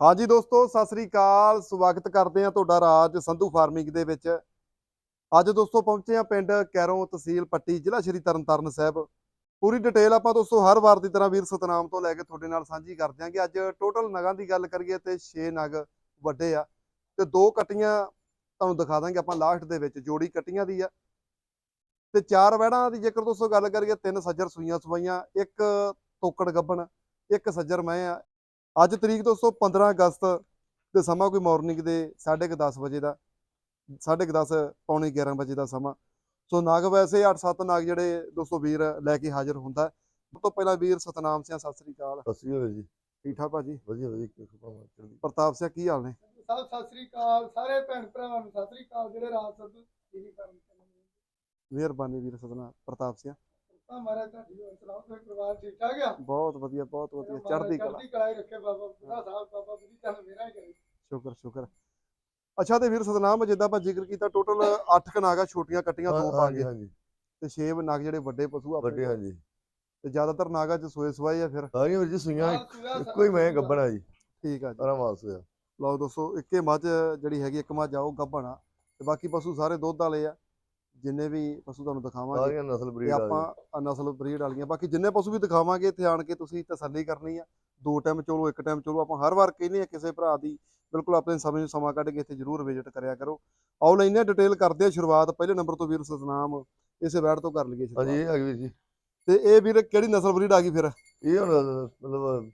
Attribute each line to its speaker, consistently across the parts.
Speaker 1: ਹਾਂਜੀ ਦੋਸਤੋ, ਸਤਿ ਸ੍ਰੀ ਅਕਾਲ। ਸਵਾਗਤ ਕਰਦੇ ਆ ਤੁਹਾਡਾ ਰਾਜ ਸੰਧੂ ਫਾਰਮਿੰਗ ਦੇ ਵਿੱਚ। ਅੱਜ ਦੋਸਤੋ ਪਹੁੰਚੇ ਆ ਪਿੰਡ ਕੈਰੋਂ ਤਹਿਸੀਲ ਪੱਟੀ, ਜ਼ਿਲ੍ਹਾ ਸ਼੍ਰੀ ਤਰਨਤਾਰਨ ਸਾਹਿਬ। ਪੂਰੀ ਡਿਟੇਲ ਆਪਾਂ ਦੋਸਤੋ ਹਰ ਵਾਰ ਦੀ ਤਰ੍ਹਾਂ ਵੀਰ ਸਤਨਾਮ ਤੋਂ ਲੈ ਕੇ ਤੁਹਾਡੇ ਨਾਲ ਸਾਂਝੀ ਕਰ ਦਿਆਂਗੇ ਅੱਜ ਟੋਟਲ ਨਗਾਂ ਦੀ ਗੱਲ ਕਰੀਏ ਤੇ 6 ਨਗ ਵੱਡੇ ਆ। ਤੇ ਦੋ ਕਟੀਆਂ ਤੁਹਾਨੂੰ ਦਿਖਾ ਦਾਂਗੇ ਆਪਾਂ ਲਾਸਟ ਦੇ ਵਿੱਚ, ਜੋੜੀ ਕਟੀਆਂ ਦੀ ਆ। ਤੇ ਚਾਰ ਵਹਿੜਾਂ ਦੀ ਜੇਕਰ ਦੋਸਤੋ ਗੱਲ ਕਰੀਏ, ਤਿੰਨ ਸੱਜਰ ਸੂਈਆਂ ਸਵਾਈਆਂ, ਇੱਕ ਤੋਕੜ ਗੱਬਣ, ਇੱਕ ਸੱਜਰ ਮੈਂ ਆ ਅੱਜ ਤਰੀਕ ਦੋਸਤੋ 15 ਅਗਸਤ ਤੇ ਸਮਾਂ ਕੋਈ ਮਾਰਨਿੰਗ ਦੇ 10:30 ਵਜੇ ਦਾ 10:30 ਪੌਣੇ 11 ਵਜੇ ਦਾ ਸਮਾਂ। ਸੋ ਨਾਗ ਵੈਸੇ 8-7 ਨਾਗ ਜਿਹੜੇ ਦੋਸਤੋ ਵੀਰ ਲੈ ਕੇ ਹਾਜ਼ਰ ਹੁੰਦਾ। ਸਭ ਤੋਂ ਪਹਿਲਾਂ ਵੀਰ ਸਤਨਾਮ ਸਿੰਘ ਸਤਿ ਸ੍ਰੀ ਅਕਾਲ।
Speaker 2: ਸਤਿ ਸ਼੍ਰੀ ਅਕਾਲ ਜੀ।
Speaker 1: ਠੀਕ ਠਾਕ ਭਾਜੀ?
Speaker 2: ਵਧੀਆ ਵਧੀਆ ਕੀ ਸੁਭਾਅ ਚੜ੍ਹਦੀ
Speaker 1: ਪ੍ਰਤਾਪ ਸਿੰਘ ਕੀ ਹਾਲ ਨੇ?
Speaker 3: ਸਭ ਸਤਿ ਸ੍ਰੀ ਅਕਾਲ ਸਾਰੇ ਭੈਣ ਭਰਾਵਾਂ ਨੂੰ ਸਤਿ ਸ੍ਰੀ ਅਕਾਲ ਜਿਹੜੇ ਰਾਤ ਕਰਨ
Speaker 1: ਮਿਹਰਬਾਨੀ ਵੀਰ ਸਤਨਾਮ ਪ੍ਰਤਾਪ ਸਿੰਘ।
Speaker 3: ਤਾਂ ਮਹਾਰਾਜ ਤੁਹਾਡੀ ਹੋਰ ਸੁਣਾਓ ਤੁਸੀਂ ਪਰਿਵਾਰ ਠੀਕ ਠਾਕ ਆ?
Speaker 1: ਬਹੁਤ ਵਧੀਆ ਬਹੁਤ ਵਧੀਆ ਚੜ੍ਹਦੀ ਕਲਾ।
Speaker 3: ਚੜ੍ਹਦੀ ਕਲਾ ਹੀ ਰੱਖੇ ਬਾਬਾ ਬੁੱਢਾ ਸਾਹਿਬ ਬਾਬਾ ਬੁੱਢੀ ਚੱਲ ਮੇਰਾ ਹੀ ਕਰੇ।
Speaker 1: ਸ਼ੁਕਰ ਸ਼ੁਕਰ। ਅੱਛਾ ਤੇ ਵੀਰ ਸਤਨਾਮ ਜਿੱਦਾਂ ਆਪਾਂ ਜ਼ਿਕਰ ਕੀਤਾ ਟੋਟਲ 8 ਕ ਨਾਗਾ ਛੋਟੀਆਂ ਕੱਟੀਆਂ ਦੋ ਪਾ ਕੇ
Speaker 2: ਹਾਂਜੀ।
Speaker 1: ਤੇ 6 ਨਾਗ ਜਿਹੜੇ ਵੱਡੇ ਪਸ਼ੂ ਆਪਣੇ
Speaker 2: ਵੱਡੇ ਹਾਂਜੀ।
Speaker 1: ਤੇ ਜ਼ਿਆਦਾਤਰ ਨਾਗਾ ਚ ਸੋਏ ਸਵਾਏ ਆ ਫਿਰ?
Speaker 2: ਸਾਰੀਆਂ ਵੀਰ ਜੀ ਸੁਈਆਂ ਇੱਕੋ ਹੀ ਮੈਂ ਗੱਬਣਾ ਜੀ।
Speaker 1: ਠੀਕ ਆ ਜੀ।
Speaker 2: ਸਾਰਾ ਮਾਸ ਹੋਇਆ।
Speaker 1: ਲਓ ਦੋਸਤੋ ਇੱਕੇ ਮੱਝ ਜਿਹੜੀ ਹੈਗੀ ਇੱਕ ਮੱਝ ਆ ਉਹ ਗੱਭਣ ਆ। ਤੇ ਬਾਕੀ ਪਸ਼ੂ ਸਾਰੇ ਦੁੱਧ ਵਾਲੇ ਆ। ਜਿੰਨੇ ਵੀ ਪਸ਼ੂ ਤੁਹਾਨੂੰ ਦਿਖਾਵਾਂਗੇ
Speaker 2: ਸਾਰੀਆਂ ਨਸਲ ਬਰੀਡ
Speaker 1: ਆਪਾਂ ਨਸਲ ਬਰੀਡ ਵਾਲੀਆਂ। ਬਾਕੀ ਜਿੰਨੇ ਪਸ਼ੂ ਵੀ ਦਿਖਾਵਾਂਗੇ ਇੱਥੇ ਆਣ ਕੇ ਤੁਸੀਂ ਤਸੱਲੀ ਕਰਨੀ ਆ। ਦੋ ਟਾਈਮ ਚਲੋ ਇੱਕ ਟਾਈਮ ਚਲੋ। ਆਪਾਂ ਹਰ ਵਾਰ ਕਹਿੰਦੇ ਆ ਕਿਸੇ ਭਰਾ ਦੀ ਬਿਲਕੁਲ ਆਪਣੇ ਸਮੇਂ ਸਮਾਂ ਕੱਢ ਕੇ ਇੱਥੇ ਜ਼ਰੂਰ ਵਿਜ਼ਿਟ ਕਰਿਆ ਕਰੋ। ਆਓ ਲੈਨੇ ਡਿਟੇਲ ਕਰਦੇ ਆ ਸ਼ੁਰੂਆਤ। ਪਹਿਲੇ ਨੰਬਰ ਤੋਂ ਵੀਰ ਸਤਨਾਮ ਇਸੇ ਵੈੜ ਤੋਂ ਕਰ ਲਈਏ।
Speaker 2: ਹਾਂਜੀ ਇਹ ਆ ਗਈ ਜੀ।
Speaker 1: ਤੇ ਇਹ ਵੀਰ ਕਿਹੜੀ ਨਸਲ ਬਰੀਡ ਆ ਗਈ ਫਿਰ?
Speaker 2: ਇਹ ਹੁਣ ਮਤਲਬ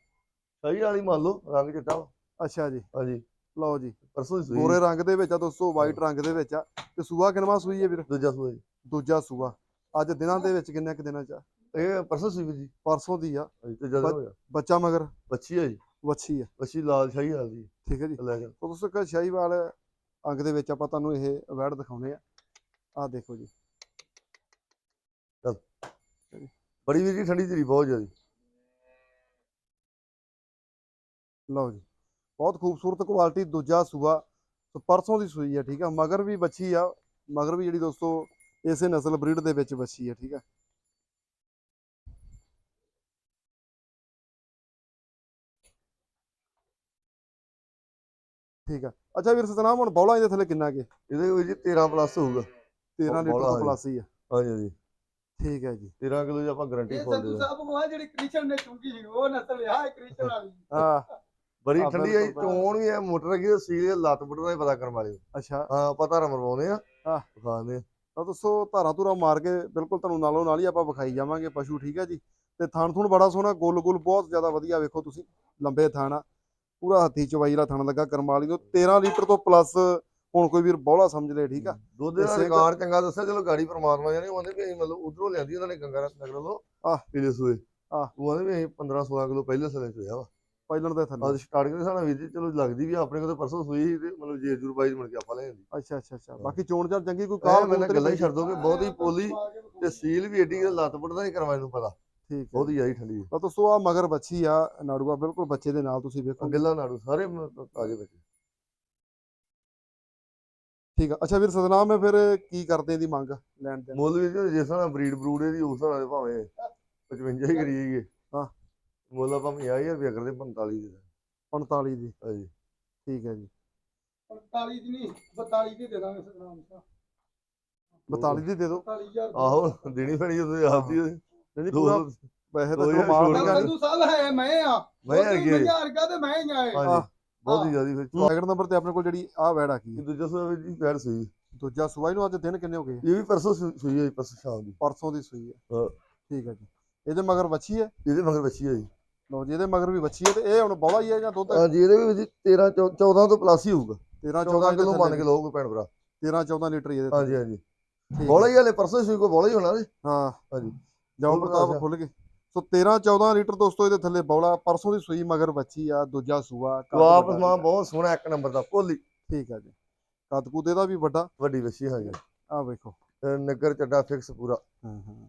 Speaker 2: ਸਹੀ ਵਾਲੀ ਮੰਨ ਲਓ ਰੰਗ ਚਿੱਟਾ।
Speaker 1: ਅੱਛਾ ਜੀ।
Speaker 2: ਹਾਂਜੀ।
Speaker 1: ਲਓ ਜੀ।
Speaker 2: ਪਰਸੋਂ ਸੂਈ।
Speaker 1: ਗੋਰੇ ਰੰਗ ਦੇ ਵਿੱਚ ਆ ਦੋਸਤੋ ਵਾਈਟ ਰੰਗ ਦੇ ਵਿੱਚ ਆ। ਤੇ ਸੂਆ ਕਿਨਵਾ ਸੂਈ ਹੈ ਵੀਰ?
Speaker 2: ਦੂਜਾ ਸੂਆ ਜੀ।
Speaker 1: ਦੂਜਾ ਸੂਆ। ਅੱਜ ਦਿਨਾਂ ਦੇ ਵਿੱਚ ਕਿੰਨੇ ਕੁ ਦਿਨਾਂ ਚ ਆ?
Speaker 2: ਇਹ ਪਰਸੋਂ ਸੂਈ ਜੀ।
Speaker 1: ਪਰਸੋਂ ਦੀ ਆ।
Speaker 2: ਹਾਂਜੀ ਤੇ ਜਦ
Speaker 1: ਬੱਚ-
Speaker 2: ਹੋਇਆ।
Speaker 1: ਬੱਚਾ ਮਗਰ?
Speaker 2: ਬੱਚੀ ਹੈ ਜੀ।
Speaker 1: ਵੱਛੀ ਆ।
Speaker 2: ਬੱਚੀ ਲਾਲ ਸ਼ਾਹੀ ਵਾਲੀ ਜੀ।
Speaker 1: ਠੀਕ ਹੈ ਜੀ।
Speaker 2: ਲੈ ਜਾ।
Speaker 1: ਤਾਂ ਦੋਸਤੋ ਇੱਕ ਸ਼ਾਹੀਵਾਲ ਅੰਗ ਦੇ ਵਿੱਚ ਆਪਾਂ ਤੁਹਾਨੂੰ ਇਹ ਵੈੜ ਦਿਖਾਉਨੇ ਆ। ਆਹ ਦੇਖੋ ਜੀ।
Speaker 2: ਬੜੀ ਵੀਰ ਜੀ ਠੰਡੀ ਧੀਰੀ ਬਹੁਤ ਜ਼ਿਆਦੀ।
Speaker 1: ਲਓ ਜੀ। ਬਹੁਤ ਖੂਬਸੂਰਤ ਕੁਆਲਿਟੀ ਦੂਜਾ ਸੂਆ। ਸੋ ਪਰਸੋਂ ਦੀ ਸੂਈ ਆ ਠੀਕ ਆ ਮਗਰ ਵੀ ਬੱਚੀ ਆ ਮਗਰ ਵੀ ਜਿਹੜੀ ਦੋਸਤੋ ਇਸੇ ਨਸਲ ਬਰੀਡ ਦੇ ਵਿੱਚ ਬੱਚੀ ਆ ਠੀਕ ਆ ਠੀਕ ਆ ਅੱਛਾ ਵੀਰ ਸਤਨਾਮ ਹੁਣ ਬੌਲਾ ਇਹਦੇ ਥੱਲੇ ਕਿੰਨਾ ਕੇ?
Speaker 2: ਇਹਦੇ ਜੀ 13 ਪਲੱਸ ਹੋਊਗਾ।
Speaker 1: 13 ਲੀਟਰ ਤੋਂ। ਪਲੱਸ ਹੀ ਆ।
Speaker 2: ਹਾਂਜੀ ਹਾਂਜੀ।
Speaker 1: ਠੀਕ ਹੈ ਜੀ।
Speaker 2: 13 ਕਿਲੋ ਦੀ ਆਪਾਂ ਗਾਰੰਟੀ
Speaker 3: ਇਹ
Speaker 2: ਖੋਲ
Speaker 3: ਸੰਧੂ
Speaker 2: ਦੇ
Speaker 3: ਸਾਹਿਬ ਕੋਲ ਆ ਜਿਹੜੀ ਕ੍ਰਿਸ਼ਨ ਨੇ ਚੁੰਗੀ ਸੀ ਉਹ ਨਸਲ ਆ ਇਹ ਕ੍ਰਿਸ਼ਨ ਵਾਲੀ।
Speaker 1: ਹਾਂ।
Speaker 2: ਬੜੀ ਠੰਡੀ ਹੈ। ਚੋਣ ਵੀ ਹੈ ਮੋਟਰ ਹੈਗੀ ਸੀਲ ਲੱਤ ਬੁੱਟ ਦਾ ਹੀ ਪਤਾ ਕਰਨ ਵਾਲੇ
Speaker 1: ਅੱਛਾ।
Speaker 2: ਹਾਂ ਪਤਾ ਰਮਰ ਪਾਉਂਦੇ ਆ।
Speaker 1: ਹਾਂ।
Speaker 2: ਖਾਂਦੇ
Speaker 1: ਤਾਂ ਦੱਸੋ ਧਾਰਾਂ ਧੂਰਾ ਮਾਰ ਕੇ ਬਿਲਕੁਲ ਤੁਹਾਨੂੰ ਨਾਲੋਂ ਨਾਲ ਹੀ ਆਪਾਂ ਵਿਖਾਈ ਜਾਵਾਂਗੇ ਪਸ਼ੂ ਠੀਕ ਹੈ ਜੀ? ਤੇ ਥਣ ਥੁਣ ਬੜਾ ਸੋਹਣਾ ਗੁੱਲ ਗੁੱਲ ਬਹੁਤ ਜ਼ਿਆਦਾ ਵਧੀਆ ਵੇਖੋ ਤੁਸੀਂ ਲੰਬੇ ਥਣ ਆ। ਪੂਰਾ ਹੱਥੀ ਚਵਾਈ ਵਾਲਾ ਥਣ ਲੱਗਾ ਕਰਮ ਵਾਲੀ ਨੂੰ 13 ਲੀਟਰ ਤੋਂ ਪਲੱਸ ਹੁਣ ਕੋਈ ਵੀਰ ਬੌਲਾ ਸਮਝ ਲੈ ਠੀਕ ਆ?
Speaker 2: ਦੁੱਧ ਦਾ ਰਿਕਾਰਡ ਚੰਗਾ ਦੱਸਿਆ ਚਲੋ ਗਾੜੀ ਪਰਮਾਤਮਾ ਜਾਨੇ ਉਹਨੇ ਵੀ ਅਸੀਂ ਮਤਲਬ ਉਧਰੋਂ ਲਿਆਂਦੀ ਉਹਨਾਂ ਨੇ ਗੰਗਾ ਨਗਰ ਵੱਲੋਂ
Speaker 1: ਆਹ।
Speaker 2: ਪੀਲੇ ਸੂਏ।
Speaker 1: ਆਹ।
Speaker 2: ਉਹ ਆਂਦੇ ਵੀ ਅਸੀਂ 15 16 ਕਿਲੋ ਪਹਿਲੇ ਸਲੇ ਚ ਹੋਇਆ ਵਾ।
Speaker 1: ਪਹਿਲਣ ਦੇ ਥੱਲੇ
Speaker 2: ਅੱਜ ਸਟਾਰਟਿੰਗ ਦੇ ਸਾਡਾ ਵੀਰ ਜੀ ਚਲੋ ਲੱਗਦੀ ਵੀ ਆਪਣੇ ਕੋਲ ਪਰਸੋਂ ਸੂਈ ਸੀ ਤੇ ਮਤਲਬ ਜੇ ਜੂਰ ਬਾਈ ਮਿਲ ਕੇ ਆਪਾਂ ਲੈ ਜਾਂਦੀ
Speaker 1: ਅੱਛਾ ਅੱਛਾ ਅੱਛਾ। ਬਾਕੀ ਚੋਣ ਚਾਰ ਚੰਗੀ ਕੋਈ
Speaker 2: ਕਾਹ
Speaker 1: ਕਾਹ
Speaker 2: ਮੈਂ ਤਾਂ ਗੱਲਾਂ ਹੀ ਛੱਡ ਦੋਗੇ ਬਹੁਤ ਹੀ ਪੋਲੀ। ਤੇ ਸੀਲ ਵੀ ਏਡੀ ਲੱਤ ਬੁੱਟ ਦਾ ਹੀ ਕਰਵਾਏ ਨੂੰ ਪਤਾ।
Speaker 1: ਠੀਕ
Speaker 2: ਬਹੁਤ ਹੀ ਆਈ ਠੰਡੀ
Speaker 1: ਤਾਂ ਦੱਸੋ ਆ ਮਗਰ ਬੱਚੀ ਆ ਨਾੜੂਆ ਬਿਲਕੁਲ ਬੱਚੇ ਦੇ ਨਾਲ ਤੁਸੀਂ ਵੇਖੋ।
Speaker 2: ਗੱਲਾਂ ਨਾੜੂ ਸਾਰੇ ਮ- ਤਾਜ਼ੇ ਬੱਚੇ।
Speaker 1: ਠੀਕ ਆ। ਅੱਛਾ ਵੀਰ ਸਤਨਾਮ ਹੈ ਫਿਰ ਕੀ ਕਰਦੇ ਇਹਦੀ ਮੰਗ ਲੈਣ ਦੇ
Speaker 2: ਮੁੱਲ ਵੀ ਜਿਸ ਤਰ੍ਹਾਂ ਬਰੀਡ ਬਰੂਡ ਇਹਦੀ ਉਸ ਤਰ੍ਹਾਂ ਦੇ ਭਾਵੇਂ 55 ਹੀ ਕਰੀਏ।
Speaker 1: ਹਾਂ।
Speaker 2: ਮੁੱਲ ਆਪਾਂ 50000 ਰੁਪਏ ਕਰਦੇ 45 ਦੇ।
Speaker 1: 45 ਦੀ?
Speaker 2: ਹਾਂਜੀ।
Speaker 1: ਠੀਕ ਹੈ ਜੀ।
Speaker 3: 45 ਦੀ ਨਹੀਂ 42 ਦੀ ਦੇ ਦਾਂਗੇ ਸਤਨਾਮ ਸਾਹਿਬ।
Speaker 1: 42 ਦੀ ਦੇ ਦਿਓ।
Speaker 3: 45000
Speaker 2: ਆਹੋ ਦੇਣੀ ਪੈਣੀ ਜਦੋਂ ਆਪਦੀ ਉਹਦੀ।
Speaker 1: ਨਹੀਂ
Speaker 2: ਦੋ
Speaker 1: ਪੂਰਾ ਪੈਸੇ ਤਾਂ
Speaker 2: ਦੋ ਹਜ਼ਾਰ
Speaker 1: ਮਾਰ
Speaker 2: ਛੋੜ
Speaker 1: ਦੇਗਾ
Speaker 3: ਸੰਧੂ ਸਾਹਿਬ ਹੈ ਮੈਂ ਆ।
Speaker 2: ਮੈਂ ਹੈਗੀ ਹੈ।
Speaker 3: ਹਜ਼ਾਰ ਕਾ ਤੇ ਮੈਂ ਹੀ ਆਏ
Speaker 2: ਹਾਂਜੀ। ਬਹੁਤ ਹੀ। ਜ਼ਿਆਦੀ ਫਿਰ।
Speaker 1: ਸੈਕਿੰਡ ਨੰਬਰ ਤੇ ਆਪਣੇ ਕੋਲ ਜਿਹੜੀ ਆ ਵੈੜ ਆ ਗਈ
Speaker 2: ਇਹ ਦੂਜਾ ਸੂਆ ਵੀ ਜੀ ਪੈਰ ਸੂਈ।
Speaker 1: ਦੂਜਾ ਸੂਆ ਨੂੰ ਅੱਜ ਦਿਨ ਕਿੰਨੇ ਹੋ ਗਏ?
Speaker 2: ਇਹ ਵੀ ਪਰਸੋਂ ਸੂ- ਸੂਈ ਹੈ ਜੀ, ਪਰਸੋਂ ਸ਼ਾਮ ਦੀ।
Speaker 1: ਪਰਸੋਂ ਦੀ ਸੂਈ ਹੈ।
Speaker 2: ਹਾਂ।
Speaker 1: ਠੀਕ ਹੈ ਜੀ। ਇਹਦੇ ਮਗਰ ਵੱਛੀ ਹੈ?
Speaker 2: ਇਹਦੇ ਮਗਰ ਬੱਚੀ ਹੈ ਜੀ।
Speaker 1: ਲਓ ਜੀ ਇਹਦੇ ਮਗਰ ਵੀ ਵੱਛੀ ਹੈ ਤੇ ਇਹ ਹੁਣ ਬੌਲਾ ਹੀ ਹੈ ਜਾਂ ਦੁੱਧ
Speaker 2: ਹਾਂਜੀ ਇਹਦੇ ਵੀ ਜੀ 13 14 ਤੋਂ ਪਲੱਸ ਹੀ ਹੋਊਗਾ।
Speaker 1: 13
Speaker 2: 14
Speaker 1: 14
Speaker 2: ਕਿਲੋ ਮੰਨ ਕੇ ਲਓਗੇ ਭੈਣ ਭਰਾ।
Speaker 1: 13 14 ਲੀਟਰ ਹੀ ਇਹਦੇ
Speaker 2: ਹਾਂਜੀ ਹਾਂਜੀ। ਬੋਲਾ
Speaker 1: ਹੈ।
Speaker 2: ਹੀ ਹਲੇ ਪਰਸੋਂ ਸੂਈ ਕੋ ਬੋਲਾ ਹੀ ਹੋਣਾ ਜੀ।
Speaker 1: ਹਾਂ।
Speaker 2: ਹਾਂਜੀ।
Speaker 1: ਜਾਓ ਪ੍ਰਤਾਪ। ਖੁੱਲ ਗਏ ਸੋ 13 14 ਲੀਟਰ ਦੋਸਤੋ ਇਹਦੇ ਥੱਲੇ ਬੌਲਾ। ਪਰਸੋਂ ਦੀ ਸੂਈ ਮਗਰ ਵੱਛੀ ਆ ਦੂਜਾ ਸੂਆ
Speaker 2: ਵਾਪਸ ਮਾਂ ਬਹੁਤ ਸੋਹਣਾ ਇੱਕ ਨੰਬਰ ਦਾ ਭੋਲੀ।
Speaker 1: ਹੈ। ਠੀਕ ਹੈ ਜੀ। ਕੱਦ ਕੁੱਦ ਇਹਦਾ ਵੀ ਵੱਡਾ।
Speaker 2: ਵੱਡੀ ਬੱਚੀ ਹਾਂਜੀ।
Speaker 1: ਆ ਵੇਖੋ।
Speaker 2: ਨਗਰ ਚੱਡਾ ਫਿਕਸ ਪੂਰਾ।
Speaker 1: ਹਾਂ ਹਾਂ।